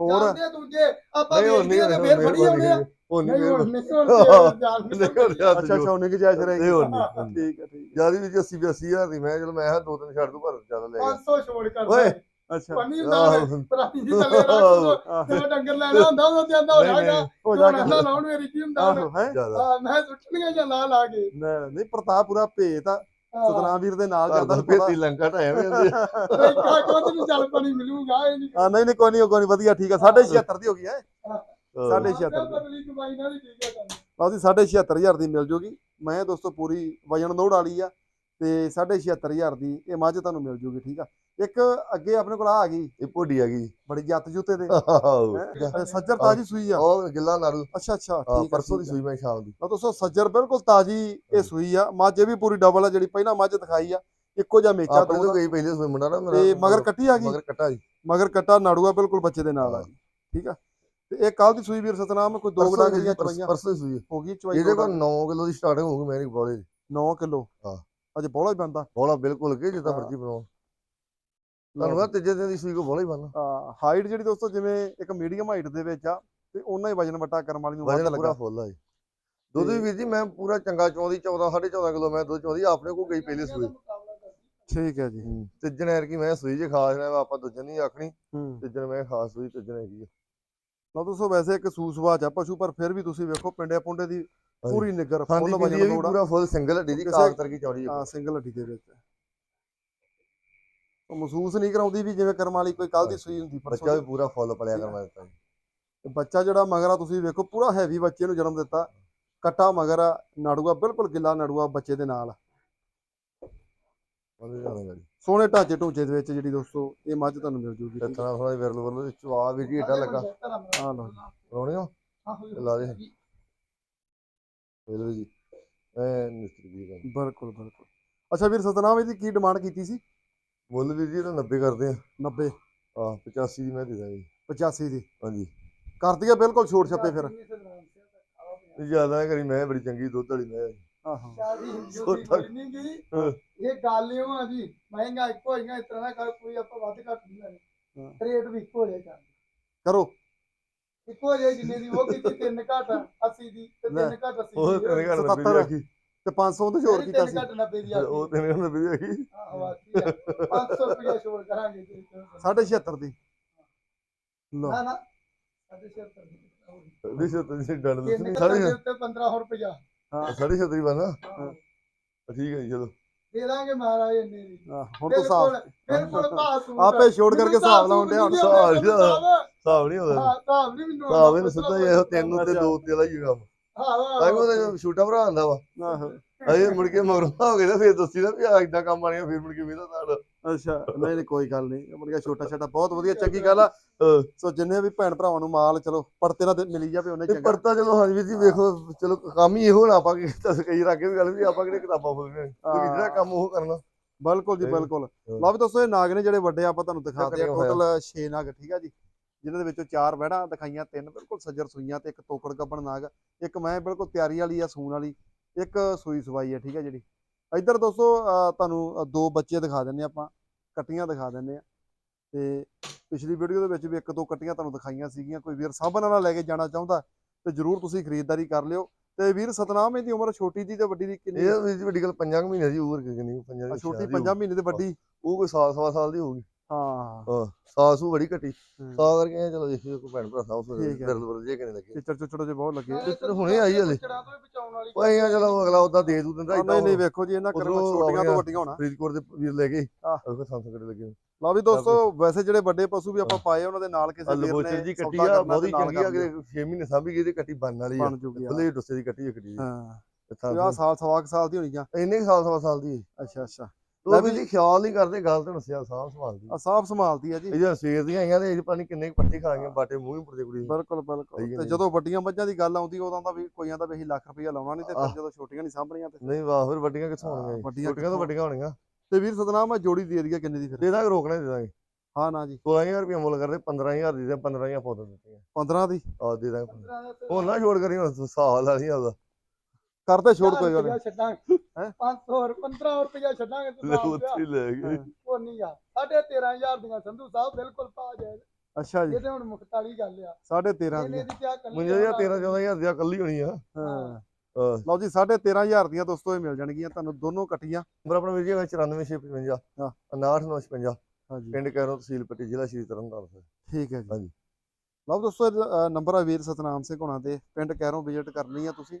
Speaker 1: ਹੋਰ?
Speaker 3: ਦੂਜੇ। ਆਪਾਂ
Speaker 2: ਨਹੀਂ ਨਹੀਂ
Speaker 3: ਆ ਤੇ ਫੇਰ ਫੜੀ ਆਉਂਦੇ ਆ।
Speaker 2: ਉਹ ਨਹੀਂ
Speaker 3: ਨਹੀਂ ਹੁਣ
Speaker 2: ਨਹੀਂ
Speaker 3: ਹੁਣ ਜਾਣਦੇ
Speaker 2: ਨਹੀਂ ਹੁਣ
Speaker 1: ਅੱਛਾ ਅੱਛਾ ਉਹਨੇ ਕੀ ਜਾਇਜ਼ ਰਹੇਗੀ
Speaker 2: ਨਹੀਂ ਹੁਣ ਨਹੀਂ
Speaker 1: ਠੀਕ ਹੈ ਠੀਕ
Speaker 2: ਜਿਆਦੀ ਵੀ 80 80000 ਦੀ ਮੈਂ ਚਲੋ ਮੈਂ ਕਿਹਾ ਦੋ ਤਿੰਨ ਛੱਡ ਦੂ ਪਰ ਜ਼ਿਆਦਾ ਲੈ ਗਿਆ
Speaker 3: 500 ਛੋੜ ਕਰ
Speaker 2: ਓਏ।
Speaker 1: ਹੈ ਅੱਛਾ।
Speaker 3: ਪੰਨੀ ਹੁੰਦਾ
Speaker 2: ਆਹੋ।
Speaker 3: ਪ੍ਰਾਣੀ ਦੀ ਥੱਲੇ ਰੱਖ ਦੋ
Speaker 1: ਆਹੋ,
Speaker 3: ਜਦੋਂ ਡੰਗਰ ਲੈਣਾ ਹੁੰਦਾ ਉਦੋਂ ਤੇ ਆਂਦਾ ਹੋ
Speaker 2: ਨਹੀਂ,
Speaker 3: ਜਾਗਾ
Speaker 2: ਨਹੀਂ,
Speaker 1: ਹੋ
Speaker 3: ਜਾ
Speaker 1: ਜਾਗਾ
Speaker 3: ਲਾਉਣ ਮੇਰੀ ਕੀ ਹੁੰਦਾ ਹੁਣ
Speaker 1: ਆਹੋ ਹੈ?
Speaker 2: ਜ਼ਿਆਦਾ।
Speaker 3: ਹਾਂ, ਮੈਂ ਸੁੱਟਣੀਆਂ ਜਾਂ ਲਾ ਲਾ ਕੇ।
Speaker 1: ਨਹੀਂ ਪ੍ਰਤਾਪ ਪੂਰਾ ਭੇਤ ਆ। ਸਤਨਾਮ ਵੀਰ ਦੇ ਨਾਲ
Speaker 2: ਘਰ
Speaker 1: ਜਾਂਦਾ
Speaker 2: ਦਾ
Speaker 1: ਪਤਾ
Speaker 2: ਲੰਕਾ ਢਾਇਆ ਵੀ ਹੁੰਦੀ ਆ।
Speaker 3: ਕੋਈ ਕਾ ਕੋ ਤੈਨੂੰ ਚੱਲ ਪਾਣੀ ਮਿਲੂਗਾ ਇਹ ਨਹੀਂ
Speaker 1: ਆ ਨਹੀਂ ਨਹੀਂ ਕੋਈ ਨਹੀਂ ਕੋਈ ਨਹੀਂ ਵਧੀਆ ਠੀਕ ਆ। 7.5 ਦੀ ਹੋ ਗਈ ਹੈ।
Speaker 2: ਹਾਂ।
Speaker 1: ਸਾਢੇ ਛਿਅੱਤਰ ਦੀ।
Speaker 3: ਬਦਲੀ ਕਮਾਈ ਨਾਲ ਹੀ ਠੀਕ ਹੈ ਕੰਮ
Speaker 1: ਲਓ ਜੀ 7.5000 ਦੀ ਮਿਲ ਜੂਗੀ। ਮੈਂ ਦੋਸਤੋ ਪੂਰੀ ਵਜਨ ਲੋਡ ਵਾਲੀ ਆ ਤੇ 7.5000 ਦੀ ਇਹ ਮੱਝ ਤੁਹਾਨੂੰ ਮਿਲ ਜੂਗੀ ਠੀਕ ਆ? ਇੱਕ ਅੱਗੇ ਆਪਣੇ ਕੋਲ ਆ ਆ ਗਈ।
Speaker 2: ਇਹ ਭੋਡੀ ਆ ਗਈ।
Speaker 1: ਬੜੀ ਜੱਤ ਜੁੱਤੇ ਦੇ। ਹੈਂ? ਸੱਜਰ ਤਾਜੀ ਸੂਈ ਆ।
Speaker 2: ਉਹ ਗਿੱਲਾ ਨਾਰੂ
Speaker 1: ਅੱਛਾ ਅੱਛਾ
Speaker 2: ਹਾਂ,
Speaker 1: ਠੀਕ ਆ
Speaker 2: ਪਰਸੋਂ ਦੀ
Speaker 1: ਠੀਕ ਆ।
Speaker 2: ਸੂਈ ਮੈਂ ਸ਼ਾਮ ਦੀ
Speaker 1: ਤਾਂ ਦੋਸਤੋ ਸੱਜਰ ਬਿਲਕੁਲ ਤਾਜੀ ਇਹ ਸੂਈ ਆ। ਮੱਝ ਇਹ ਵੀ ਪੂਰੀ ਡਬਲ ਆ ਜਿਹੜੀ ਪਹਿਲਾਂ ਮੱਝ ਦਿਖਾਈ ਆ। ਇੱਕੋ ਜਿਹਾ ਮੇਚਾ
Speaker 2: ਆਪਣੇ ਤੋਂ ਗਈ ਪਹਿਲੇ ਸੂਈ ਮੁੰਡਾ ਨਾ ਮੇਰਾ।
Speaker 1: ਤੇ ਮਗਰ ਕੱਟੀ ਆ ਗਈ?
Speaker 2: ਮਗਰ ਕੱਟਾ ਜੀ।
Speaker 1: ਮਗਰ ਕੱਟਾ ਨਾੜੂਆ ਬਿਲਕੁਲ ਬੱਚੇ ਦੇ ਨਾਲ ਆ। ਜੀ। ਠੀਕ ਆ? ਤੇ ਇਹ ਕੱਲ ਦੀ ਸੂਈ ਵੀਰ ਸਤਨਾਮ ਕੋਈ ਦੋ ਗਡਾ ਗਈਆਂ ਚਵਾਈਆਂ।
Speaker 2: ਪਰਸੋਂ ਹੀ ਸੂਈ ਹੈ।
Speaker 1: ਹੋ ਗਈ ਚਵਾਈ
Speaker 2: ਇਹਦੇ ਕੋਲ 9 ਕਿਲੋ ਦੀ ਸਟਾਰਟਿੰਗ ਹੋਊਗੀ ਮੇਰੀ ਬੋਲੇ
Speaker 1: 9 ਕਿਲੋ?
Speaker 2: ਹਾਂ।
Speaker 1: ਅਜੇ ਬੋਲਾ ਹੀ ਬੰਦਾ
Speaker 2: ਬੋਲਾ ਬਿਲਕੁਲ ਕੇ ਜਿੱਦਾਂ
Speaker 1: ਹਾਂ।
Speaker 2: ਮਰਜ਼ੀ ਬਣਾਓ। ਤੁਹਾਨੂੰ ਪਤਾ ਤੀਜੇ ਦਿਨ ਦੀ ਸੂਈ ਕੋ ਬੋਲਾ ਹੀ ਬਣਨਾ।
Speaker 1: ਹਾਈਟ ਜਿਹੜੀ ਦੋਸਤੋ ਜਿਵੇਂ ਇੱਕ ਮੀਡੀਅਮ ਹਾਈਟ ਦੇ ਵਿੱਚ ਆ ਤੇ ਉਹਨਾਂ ਹੀ ਵਜਨ ਵਟਾ ਕਰਮ ਵਾਲੀ ਨੂੰ
Speaker 2: ਵਜਨ ਪੂਰਾ ਫੁੱਲ ਆ ਜੀ। ਦੁੱਧ ਵੀ ਵੀਰ ਜੀ ਮੈਂ ਪੂਰਾ ਚੰਗਾ ਚੋਂਦੀ 14 14.5 ਕਿਲੋ ਮੈਂ ਦੁੱਧ ਚੋਂਦੀ ਆਪਣੇ ਕੋ ਗਈ ਪਹਿਲੇ ਸੂਈ।
Speaker 1: ਠੀਕ ਹੈ ਜੀ।
Speaker 2: ਤੇ ਜਨੇਰ ਕੀ ਮੈਂ ਸੂਈ ਜੇ ਖਾਸ ਨੇ ਆਪਾਂ ਦੂਜੇ ਨਹੀਂ ਆਖਣੀ।
Speaker 1: ਹੂੰ।
Speaker 2: ਤੇ ਜਨ ਮੈਂ ਖਾਸ ਸੂਈ ਤੇ ਜਨ ਹੈਗੀ ਆ।
Speaker 1: ਲਓ ਦੋਸਤੋ ਵੈਸੇ ਇੱਕ ਸੂਸਵਾਚ ਆ ਪਸ਼ੂ ਪਰ ਫਿਰ ਵੀ ਤੁਸੀਂ ਵੇਖੋ ਪਿੰਡੇ ਪੁੰਡੇ ਦੀ ਪੂਰੀ ਨਿਗਰ ਫੁੱਲ ਵਜਨ ਲੋੜਾ
Speaker 2: ਪੂਰਾ ਫੁੱਲ ਸਿੰਗਲ ਹੱਡੀ ਦੀ ਕਾਗਤਰ ਕੀ ਚੌੜੀ ਹੈ
Speaker 1: ਸਿੰਗਲ ਹੱਡੀ ਦੇ ਵਿੱਚ। ਉਹ ਮਹਿਸੂਸ ਨਹੀਂ ਕਰਾਉਂਦੀ ਵੀ ਜਿਵੇਂ ਕਰਮ ਵਾਲੀ ਕੋਈ ਕੱਲ ਦੀ ਸੂਈ ਹੁੰਦੀ ਪਰਸੋਂ
Speaker 2: ਬੱਚਾ ਵੀ। ਪੂਰਾ ਫੁੱਲ ਪਲਿਆ ਕਰਨਾ ਦਿੱਤਾ
Speaker 1: ਬੱਚਾ ਜਿਹੜਾ ਮਗਰ ਆ ਤੁਸੀਂ ਵੇਖੋ ਪੂਰਾ ਹੈਵੀ ਬੱਚੇ ਨੂੰ ਜਨਮ ਦਿੱਤਾ। ਕੱਟਾ ਮਗਰ ਆ ਨਾੜੂਆ ਬਿਲਕੁਲ ਗਿੱਲਾ ਨਾੜੂਆ ਬੱਚੇ ਦੇ ਨਾਲ।
Speaker 2: ਉਹਦੇ ਜਾਣੇ ਗਾੜੀ
Speaker 1: ਸੋਹਣੇ ਢਾਂਚੇ ਢੂੰਚੇ ਦੇ ਵਿੱਚ ਜਿਹੜੀ ਦੋਸਤੋ ਇਹ ਮੱਝ ਤੁਹਾਨੂੰ ਮਿਲ ਜੂਗੀ।
Speaker 2: ਤੇ ਤਨਾ ਥੋੜਾ ਵਿਰਲ ਵਰਲ ਚਵਾ ਵੀ ਜੀ ਏਡਾ ਲੱਗਾ।
Speaker 1: ਆ ਲਓ ਜੀ।
Speaker 2: ਰੋਣੀ ਹੋ? ਲਾ ਦੇ। ਵੇਲੋ ਜੀ। ਐ ਮਿਸਤਰੀ ਗੱਲ।
Speaker 1: ਬਿਲਕੁਲ ਬਿਲਕੁਲ। ਅੱਛਾ ਵੀਰ ਸਤਨਾਮ ਇਹਦੀ ਕੀ ਡਿਮਾਂਡ ਕੀਤੀ ਸੀ?
Speaker 2: ਮੁੱਲ ਵੀਰ ਜੀ ਇਹਦਾ 90 ਕਰਦੇ ਆ।
Speaker 1: 90
Speaker 2: ਆ 85 ਦੀ ਮੈਂ ਦੇ ਦਾਂਗੇ
Speaker 1: 85 ਦੀ?
Speaker 2: ਹਾਂਜੀ।
Speaker 1: ਕਰ ਦਈਏ ਬਿਲਕੁਲ ਛੋਟ ਛੱਪੇ ਫਿਰ।
Speaker 2: ਜ਼ਿਆਦਾ ਕਰੀ ਮੈਂ ਬੜੀ ਚੰਗੀ ਦੁੱਧ ਵਾਲੀ ਮੈਂ।
Speaker 1: ਆਹੋ।
Speaker 2: ਹਾਂ।
Speaker 3: ਇਹ ਗੱਲ ਇਹ ਆ ਜੀ ਮਹਿੰਗਾ ਇੱਕੋ ਹੋਈਆਂ ਇਸ ਤਰ੍ਹਾਂ ਦਾ ਕਰ ਕੋਈ ਆਪਾਂ ਵੱਧ ਘੱਟ ਨਹੀਂ
Speaker 1: ਹਾਂ।
Speaker 3: ਲੈਣੇ ਰੇਟ ਵੀ ਇੱਕੋ ਜਿਹਾ ਕਰ।
Speaker 1: ਕਰੋ।
Speaker 3: ਇੱਕੋ ਜਿਹੇ ਜਿੰਨੇ ਦੀ ਉਹ ਕੀਤੀ ਤਿੰਨ ਘੱਟ 80 ਦੀ ਤੇ
Speaker 1: ਲੈ,
Speaker 3: ਤਿੰਨ ਘੱਟ 80
Speaker 2: ਉਹ
Speaker 3: ਦੀ।
Speaker 2: ਤੇਰੇ ਘਰ 90 ਦੀ
Speaker 1: 77
Speaker 2: ਆਖੀ
Speaker 1: ਤੇ 500 ਤੇ ਹੋਰ ਕੀਤਾ
Speaker 3: ਤਿੰਨ
Speaker 1: ਸੀ।
Speaker 3: ਘੱਟ 90 ਦੀ
Speaker 2: ਉਹ ਘਰ 90 ਦੀ ਆਖੀ
Speaker 3: ਆਹ ਵਾਕੀ ਆ। 500 ਰੁਪਏ ਛੋੜ ਕਰਾਂਗੇ ਜੀ।
Speaker 1: 76 ਦੀ। ਲੋ
Speaker 3: ਨਾ ਨਾ। 76 ਦੀ।
Speaker 2: ਵੀ ਸੇ ਤੁਸੀਂ ਡੰਡ
Speaker 3: ਤਿੰਨ
Speaker 2: ਦੱਸਣੀ
Speaker 3: ਘੱਟ
Speaker 2: ਸਾਢੇ
Speaker 3: ਦੇ ਉੱਤੇ 1500 ਰੁਪਇਆ
Speaker 2: ਸਾਢੇ ਸੱਤਰੀ ਬਣਾ
Speaker 3: ਹਾਂ।
Speaker 2: ਠੀਕ ਹੈ ਜੀ ਚਲੋ
Speaker 3: ਦੇ ਦਾਂਗੇ ਮਹਾਰਾਜ ਇੰਨੇ ਦੀ
Speaker 1: ਆਹ, ਹੁਣ ਤਾਂ ਸਾਫ਼
Speaker 3: ਬਿਲਕੁਲ ਸੂਟ
Speaker 1: ਆਪੇ ਛੋੜ ਕਰਕੇ ਹਿਸਾਬ ਲਾਉਣ ਡਿਆ ਹੁਣ
Speaker 2: ਹਿਸਾਬ ਹਿਸਾਬ। ਨਹੀਂ ਹੁੰਦਾ
Speaker 3: ਹਾਂ ਹਿਸਾਬ ਨਹੀਂ ਮੈਨੂੰ
Speaker 2: ਹਿਸਾਬ ਇਹਨੂੰ ਸਿੱਧਾ ਹੀ ਇਹੋ ਤਿੰਨ
Speaker 1: ਅੱਛਾ।
Speaker 2: ਦੋ ਉੱਤੇ ਵਾਲਾ ਹੀ ਕੰਮ ਤਾਂ ਉਹਦਾ ਛੋਟਾ ਭਰਾ ਆਂਦਾ ਵਾ।
Speaker 1: ਆਹੋ।
Speaker 2: ਅਜੇ ਮੁੜ ਕੇ ਮਗਰੋਂ ਹੋ ਗਏ ਨਾ ਫਿਰ ਦੱਸੀ ਨਾ ਵੀ ਆ ਇਦਾਂ ਕੰਮ ਆਣੀਆਂ ਫਿਰ ਮੁੜ ਕੇ ਵੇਦਾ ਨਾਲ
Speaker 1: ਅੱਛਾ ਨਹੀਂ ਨਹੀਂ ਕੋਈ ਗੱਲ ਨਹੀਂ। ਮੁਰਗਾ ਛੋਟਾ ਛੋਟਾ ਬਹੁਤ ਵਧੀਆ ਚੰਗੀ ਗੱਲ ਆ। ਸੋ ਜਿੰਨੇ ਵੀ ਭੈਣ ਭਰਾਵਾਂ ਨੂੰ ਮਾਲ ਚਲੋ ਪੜਤੇ ਨਾਲ ਮਿਲੀ ਜਾਵੇ ਉਹਨੇ
Speaker 2: ਤੇ
Speaker 1: ਚੰਗਾ।
Speaker 2: ਪਰਤਾ ਚਲੋ ਹਾਂਜੀ ਵੀਰ ਜੀ ਵੇਖੋ ਚਲੋ ਕੰਮ ਹੀ ਇਹੋ ਨਾ ਆਪਾਂ ਕਿ ਕਈ ਰਾਗੇ ਵੀ ਗੱਲ ਵੀ ਆਪਾਂ ਕਿਹੜੇ ਕਿਤਾਬਾਂ ਫੁੱਲਣੀਆਂ ਕਿਉਂਕਿ ਜਿਹੜਾ ਕੰਮ ਉਹ ਕਰਨਾ।
Speaker 1: ਬਿਲਕੁਲ ਜੀ
Speaker 2: ਤੇ-
Speaker 1: ਬਿਲਕੁਲ। ਲਓ ਵੀ ਦੋਸਤੋ ਇਹ ਨਾਗ ਨੇ ਜਿਹੜੇ ਵੱਡੇ ਆਪਾਂ ਤੁਹਾਨੂੰ ਦਿਖਾਤੇ ਆ। ਟੋਟਲ 6 ਨਾਗ ਠੀਕ ਆ ਜੀ? ਜਿਨ੍ਹਾਂ ਦੇ ਵਿੱਚੋਂ ਚਾਰ ਵਹਿੜਾਂ ਦਿਖਾਈਆਂ ਤਿੰਨ ਬਿਲਕੁਲ ਸੱਜਰ ਸੂਈਆਂ ਤੇ ਇੱਕ ਤੋਕੜ ਗੱਬਣ ਨਾਗ ਇੱਕ ਮੈਂ ਬਿਲਕੁਲ ਤਿਆਰੀ ਵਾਲੀ ਆ ਸੂਣ ਵਾਲੀ ਇੱਕ ਸੂਈ ਸਵਾਈ ਆ ਠੀਕ ਆ ਜਿਹੜੀ। ਇੱਧਰ ਦੋਸਤੋ ਤੁਹਾਨੂੰ ਦੋ ਬੱਚੇ ਦਿਖਾ ਦਿੰਨੇ ਆਪਾਂ ਕੱਟੀਆਂ ਦਿਖਾ ਦਿੰਨੇ ਆ ਤੇ ਪਿਛਲੀ ਵੀਡੀਓ ਦੇ ਵਿੱਚ ਵੀ ਇੱਕ ਦੋ ਕੱਟੀਆਂ ਤੁਹਾਨੂੰ ਦਿਖਾਈਆਂ ਸੀਗੀਆਂ ਕੋਈ ਵੀਰ ਸਾਂਭਣ ਵਾਲਾ ਲੈ ਕੇ ਜਾਣਾ ਚਾਹੁੰਦਾ ਤੇ ਜਰੂਰ ਤੁਸੀਂ ਖਰੀਦਦਾਰੀ ਕਰ ਲਿਓ। ਤੇ ਵੀਰ ਸਤਨਾਮ ਇਹਦੀ ਉਮਰ ਛੋਟੀ ਦੀ ਤੇ ਵੱਡੀ ਦੀ ਕਿੰਨੀ
Speaker 2: ਇਹ ਵੱਡੀ ਗੱਲ 5 ਮਹੀਨੇ ਦੀ ਉਮਰ ਕਿੰਨੀ 5
Speaker 1: ਆ ਛੋਟੀ 5 ਮਹੀਨੇ ਤੇ ਵੱਡੀ।
Speaker 2: ਉਹ ਕੋਈ ਸਾਲ ਸਵਾ ਸਾਲ ਦੀ ਹੋਊਗੀ।
Speaker 1: ਹਾਂ।
Speaker 2: ਸਾਲ ਸੂ ਬੜੀ ਘਟੀ। ਤਾਂ ਕਰਕੇ ਐਂ ਚਲੋ ਦੇਖੀਏ ਕੋਈ ਭੈਣ ਭਰਾ ਸਾਹ
Speaker 1: ਠੀਕ ਹੈ।
Speaker 2: ਦਰਦ ਵਰਦ ਜੇ ਕਿਨੇ ਲੱਗੇ।
Speaker 1: ਚਿੱਚੜ ਚੁੱਚੜ ਜੇ ਬਹੁਤ ਲੱਗੇ।
Speaker 2: ਤੇ ਹੁਣੇ ਆਈ ਹਲੇ।
Speaker 3: ਚੜਾਂ ਤੋਂ ਵੀ ਬਚਾਉਣ ਵਾਲੀ
Speaker 2: ਉਹ ਐਂ ਚਲੋ ਅਗਲਾ ਉਹਦਾ ਦੇ ਦੂ ਦਿੰਦਾ
Speaker 1: ਆ, ਨਹੀਂ ਨਹੀਂ ਵੇਖੋ ਜੀ ਇਹਨਾਂ ਕਰਮਾਂ
Speaker 2: ਉੱਧਰੋਂ
Speaker 1: ਛੋਟੀਆਂ ਤੋਂ ਵੱਡੀਆਂ ਹੋਣਾ।
Speaker 2: ਫਰੀਦਕੋਟ ਦੇ ਵੀਰ ਲੈ ਗਏ
Speaker 1: ਆਹ।
Speaker 2: ਉਹ ਸੰਸ ਕੜੇ ਲੱਗੇ।
Speaker 1: ਲਓ ਵੀ ਦੋਸਤੋ ਵੈਸੇ ਜਿਹੜੇ ਵੱਡੇ ਪਸ਼ੂ ਵੀ ਆਪਾਂ ਪਾਏ ਉਹਨਾਂ ਦੇ ਨਾਲ ਕਿਸੇ ਵੀਰ ਨੇ
Speaker 2: ਜੀ ਕੱਟੀ
Speaker 1: ਸੌਦਾ
Speaker 2: ਆ
Speaker 1: ਕਰਨਾ
Speaker 2: ਬਹੁਤੀ
Speaker 1: ਤੇ ਨਾਲ
Speaker 2: ਚੰਗੀ ਆ। ਕਿ 6 ਮਹੀਨੇ ਸਾਂਭੀ ਗਈ ਤੇ ਕੱਟੀ ਬਣਨ ਵਾਲੀ ਆ।
Speaker 1: ਬਣ ਜੂਗੀ ਆ।
Speaker 2: ਭਲੇ ਡੁੱਸੇ ਦੀ ਕੱਟੀ ਆ ਕੱਟੀ
Speaker 1: ਹਾਂ। ਪੰਜਾਹ ਸਾਲ ਸਵਾ ਕੁ ਸਾਲ ਦੀ ਹੋਣੀ ਆ।
Speaker 2: ਇੰਨੇ ਕੁ ਸਾਲ ਸਵਾ ਸਾਲ ਦੀ।
Speaker 1: ਅੱਛਾ ਅੱਛਾ।
Speaker 2: ਉਹ ਵੀ ਜੀ ਖਿਆਲ ਨਹੀਂ ਕਰਦੇ ਗੱਲ ਤੇ ਨਸਿਆ ਸਾਹ ਸੰਭਾਲਦੀ
Speaker 1: ਆ ਸਾਫ਼ ਸੰਭਾਲਦੀ ਆ ਜੀ।
Speaker 2: ਇਹ ਜਾਂ ਸਵੇਰ ਦੀਆਂ ਆਈਆਂ ਤੇ ਇਹ ਪਾਣੀ ਕਿੰਨੇ ਪੱਟੀ ਖਾ ਗਈਆਂ ਬਾਟੇ ਮੂੰਹ ਹੀ ਪੁਰਦੇ ਕੁੜੀ।
Speaker 1: ਬਿਲਕੁਲ ਬਿਲਕੁਲ।
Speaker 2: ਹੈ
Speaker 1: ਤੇ। ਜਦੋਂ ਵੱਡੀਆਂ ਮੱਝਾਂ ਦੀ ਗੱਲ ਆਉਂਦੀ ਉਦੋਂ ਦਾ ਵੀ ਕੋਈ ਆਂਦਾ ਵੀ ਅਸੀਂ ਲੱਖ ਰੁਪਈਆ ਲਾਉਣਾ ਨਹੀਂ ਤੇ। ਜਦੋਂ ਛੋਟੀਆਂ ਨਹੀਂ ਸਾਂਭਣੀਆਂ ਤੇ
Speaker 2: ਨਹੀਂ ਵਾਹ ਫਿਰ ਵੱਡੀਆਂ ਕਿੱਥੋਂ
Speaker 1: ਹਾਂ,
Speaker 2: ਹੋਣਗੀਆਂ ਛੋਟੀਆਂ ਤੋਂ? ਵੱਡੀਆਂ ਹੋਣਗੀਆਂ।
Speaker 1: ਤੇ ਵੀਰ ਸਤਨਾਮ ਆ ਜੋੜੀ ਦੇ ਦਈਏ ਕਿੰਨੇ ਦੀ ਫਿਰ?
Speaker 2: ਦੇ ਦਾਂਗੇ ਰੋਕਣਾ ਦੇ ਦਾਂਗੇ।
Speaker 1: ਹਾਂ ਨਾ ਜੀ।
Speaker 2: 16000 ਰੁਪਏ ਮੁੱਲ ਕਰਦੇ 15000 ਦੇ ਦੇ 15000 ਪੌਦ ਦਿੱਤੀਆਂ।
Speaker 1: 15 ਦੀ?
Speaker 2: ਆ ਦੇ ਦਾਂਗੇ ਹੁਣ ਨਾ ਛੋੜ ਕਰੀ ਹੁਣ ਸਾਲ ਵਾਲੀ ਆਦਾ
Speaker 1: ਕਰਦੇ ਛੋੜ ਕੋਈ ਗੱਲ ਨੀ।
Speaker 3: ਛੱਡਾਂਗੇ।
Speaker 1: ਹੈਂ?
Speaker 3: 500 1500 ਰੁਪਇਆ ਛੱਡਾਂਗੇ ਤੂੰ
Speaker 2: ਲੈ ਉੱਥੇ ਹੀ ਲੈ ਗਏ।
Speaker 3: ਉਹ ਨਹੀਂ ਆ। ਸਾਢੇ 13000 ਦੀਆਂ ਸੰਧੂ ਸਾਹਿਬ ਬਿਲਕੁਲ ਪਾ ਜਾਏ।
Speaker 1: ਅੱਛਾ ਜੀ।
Speaker 3: ਇਹਦੇ ਹੁਣ ਮੁਖਤਾਲੀ ਗੱਲ ਆ।
Speaker 1: 13.5
Speaker 3: ਇਹਨੇ
Speaker 1: ਦੀ
Speaker 3: ਦੀ ਕਿਆ ਕਰਨੀ
Speaker 2: ਮੁੰਜੇ 13 14000 ਦੀ ਕੱਲੀ ਹੋਣੀ ਆ।
Speaker 1: ਹਾਂ।
Speaker 2: ਹਾਂ।
Speaker 1: ਲਓ ਜੀ 13500 ਦੀਆਂ ਦੋਸਤੋ ਇਹ ਮਿਲ ਜਾਣਗੀਆਂ। ਤੁਹਾਨੂੰ ਦੋਨੋਂ ਕੱਟੀਆਂ।
Speaker 2: ਨੰਬਰ ਆਪਣਾ ਵੀਰ ਜੀ 94655
Speaker 1: ਹਾਂ।
Speaker 2: 69955
Speaker 1: ਹਾਂਜੀ।
Speaker 2: ਪਿੰਡ ਕੈਰੋਂ ਤਹਿਸੀਲ ਪੱਟੀ ਜ਼ਿਲ੍ਹਾ ਸ਼੍ਰੀ ਤਰਨਤਾਰਨ ਸਾਹਿਬ।
Speaker 1: ਠੀਕ ਹੈ ਜੀ।
Speaker 2: ਹਾਂਜੀ।
Speaker 1: ਲਓ ਦੋਸਤੋ ਇਹ, ਨੰਬਰ ਆ ਵੀਰ ਸਤਨਾਮ ਸਿੰਘ ਹੋਣਾ ਦੇ। ਪਿੰਡ ਕੈਰੋਂ ਵਿਜ਼ਿਟ ਕਰਨੀ ਆ ਤੁਸੀਂ।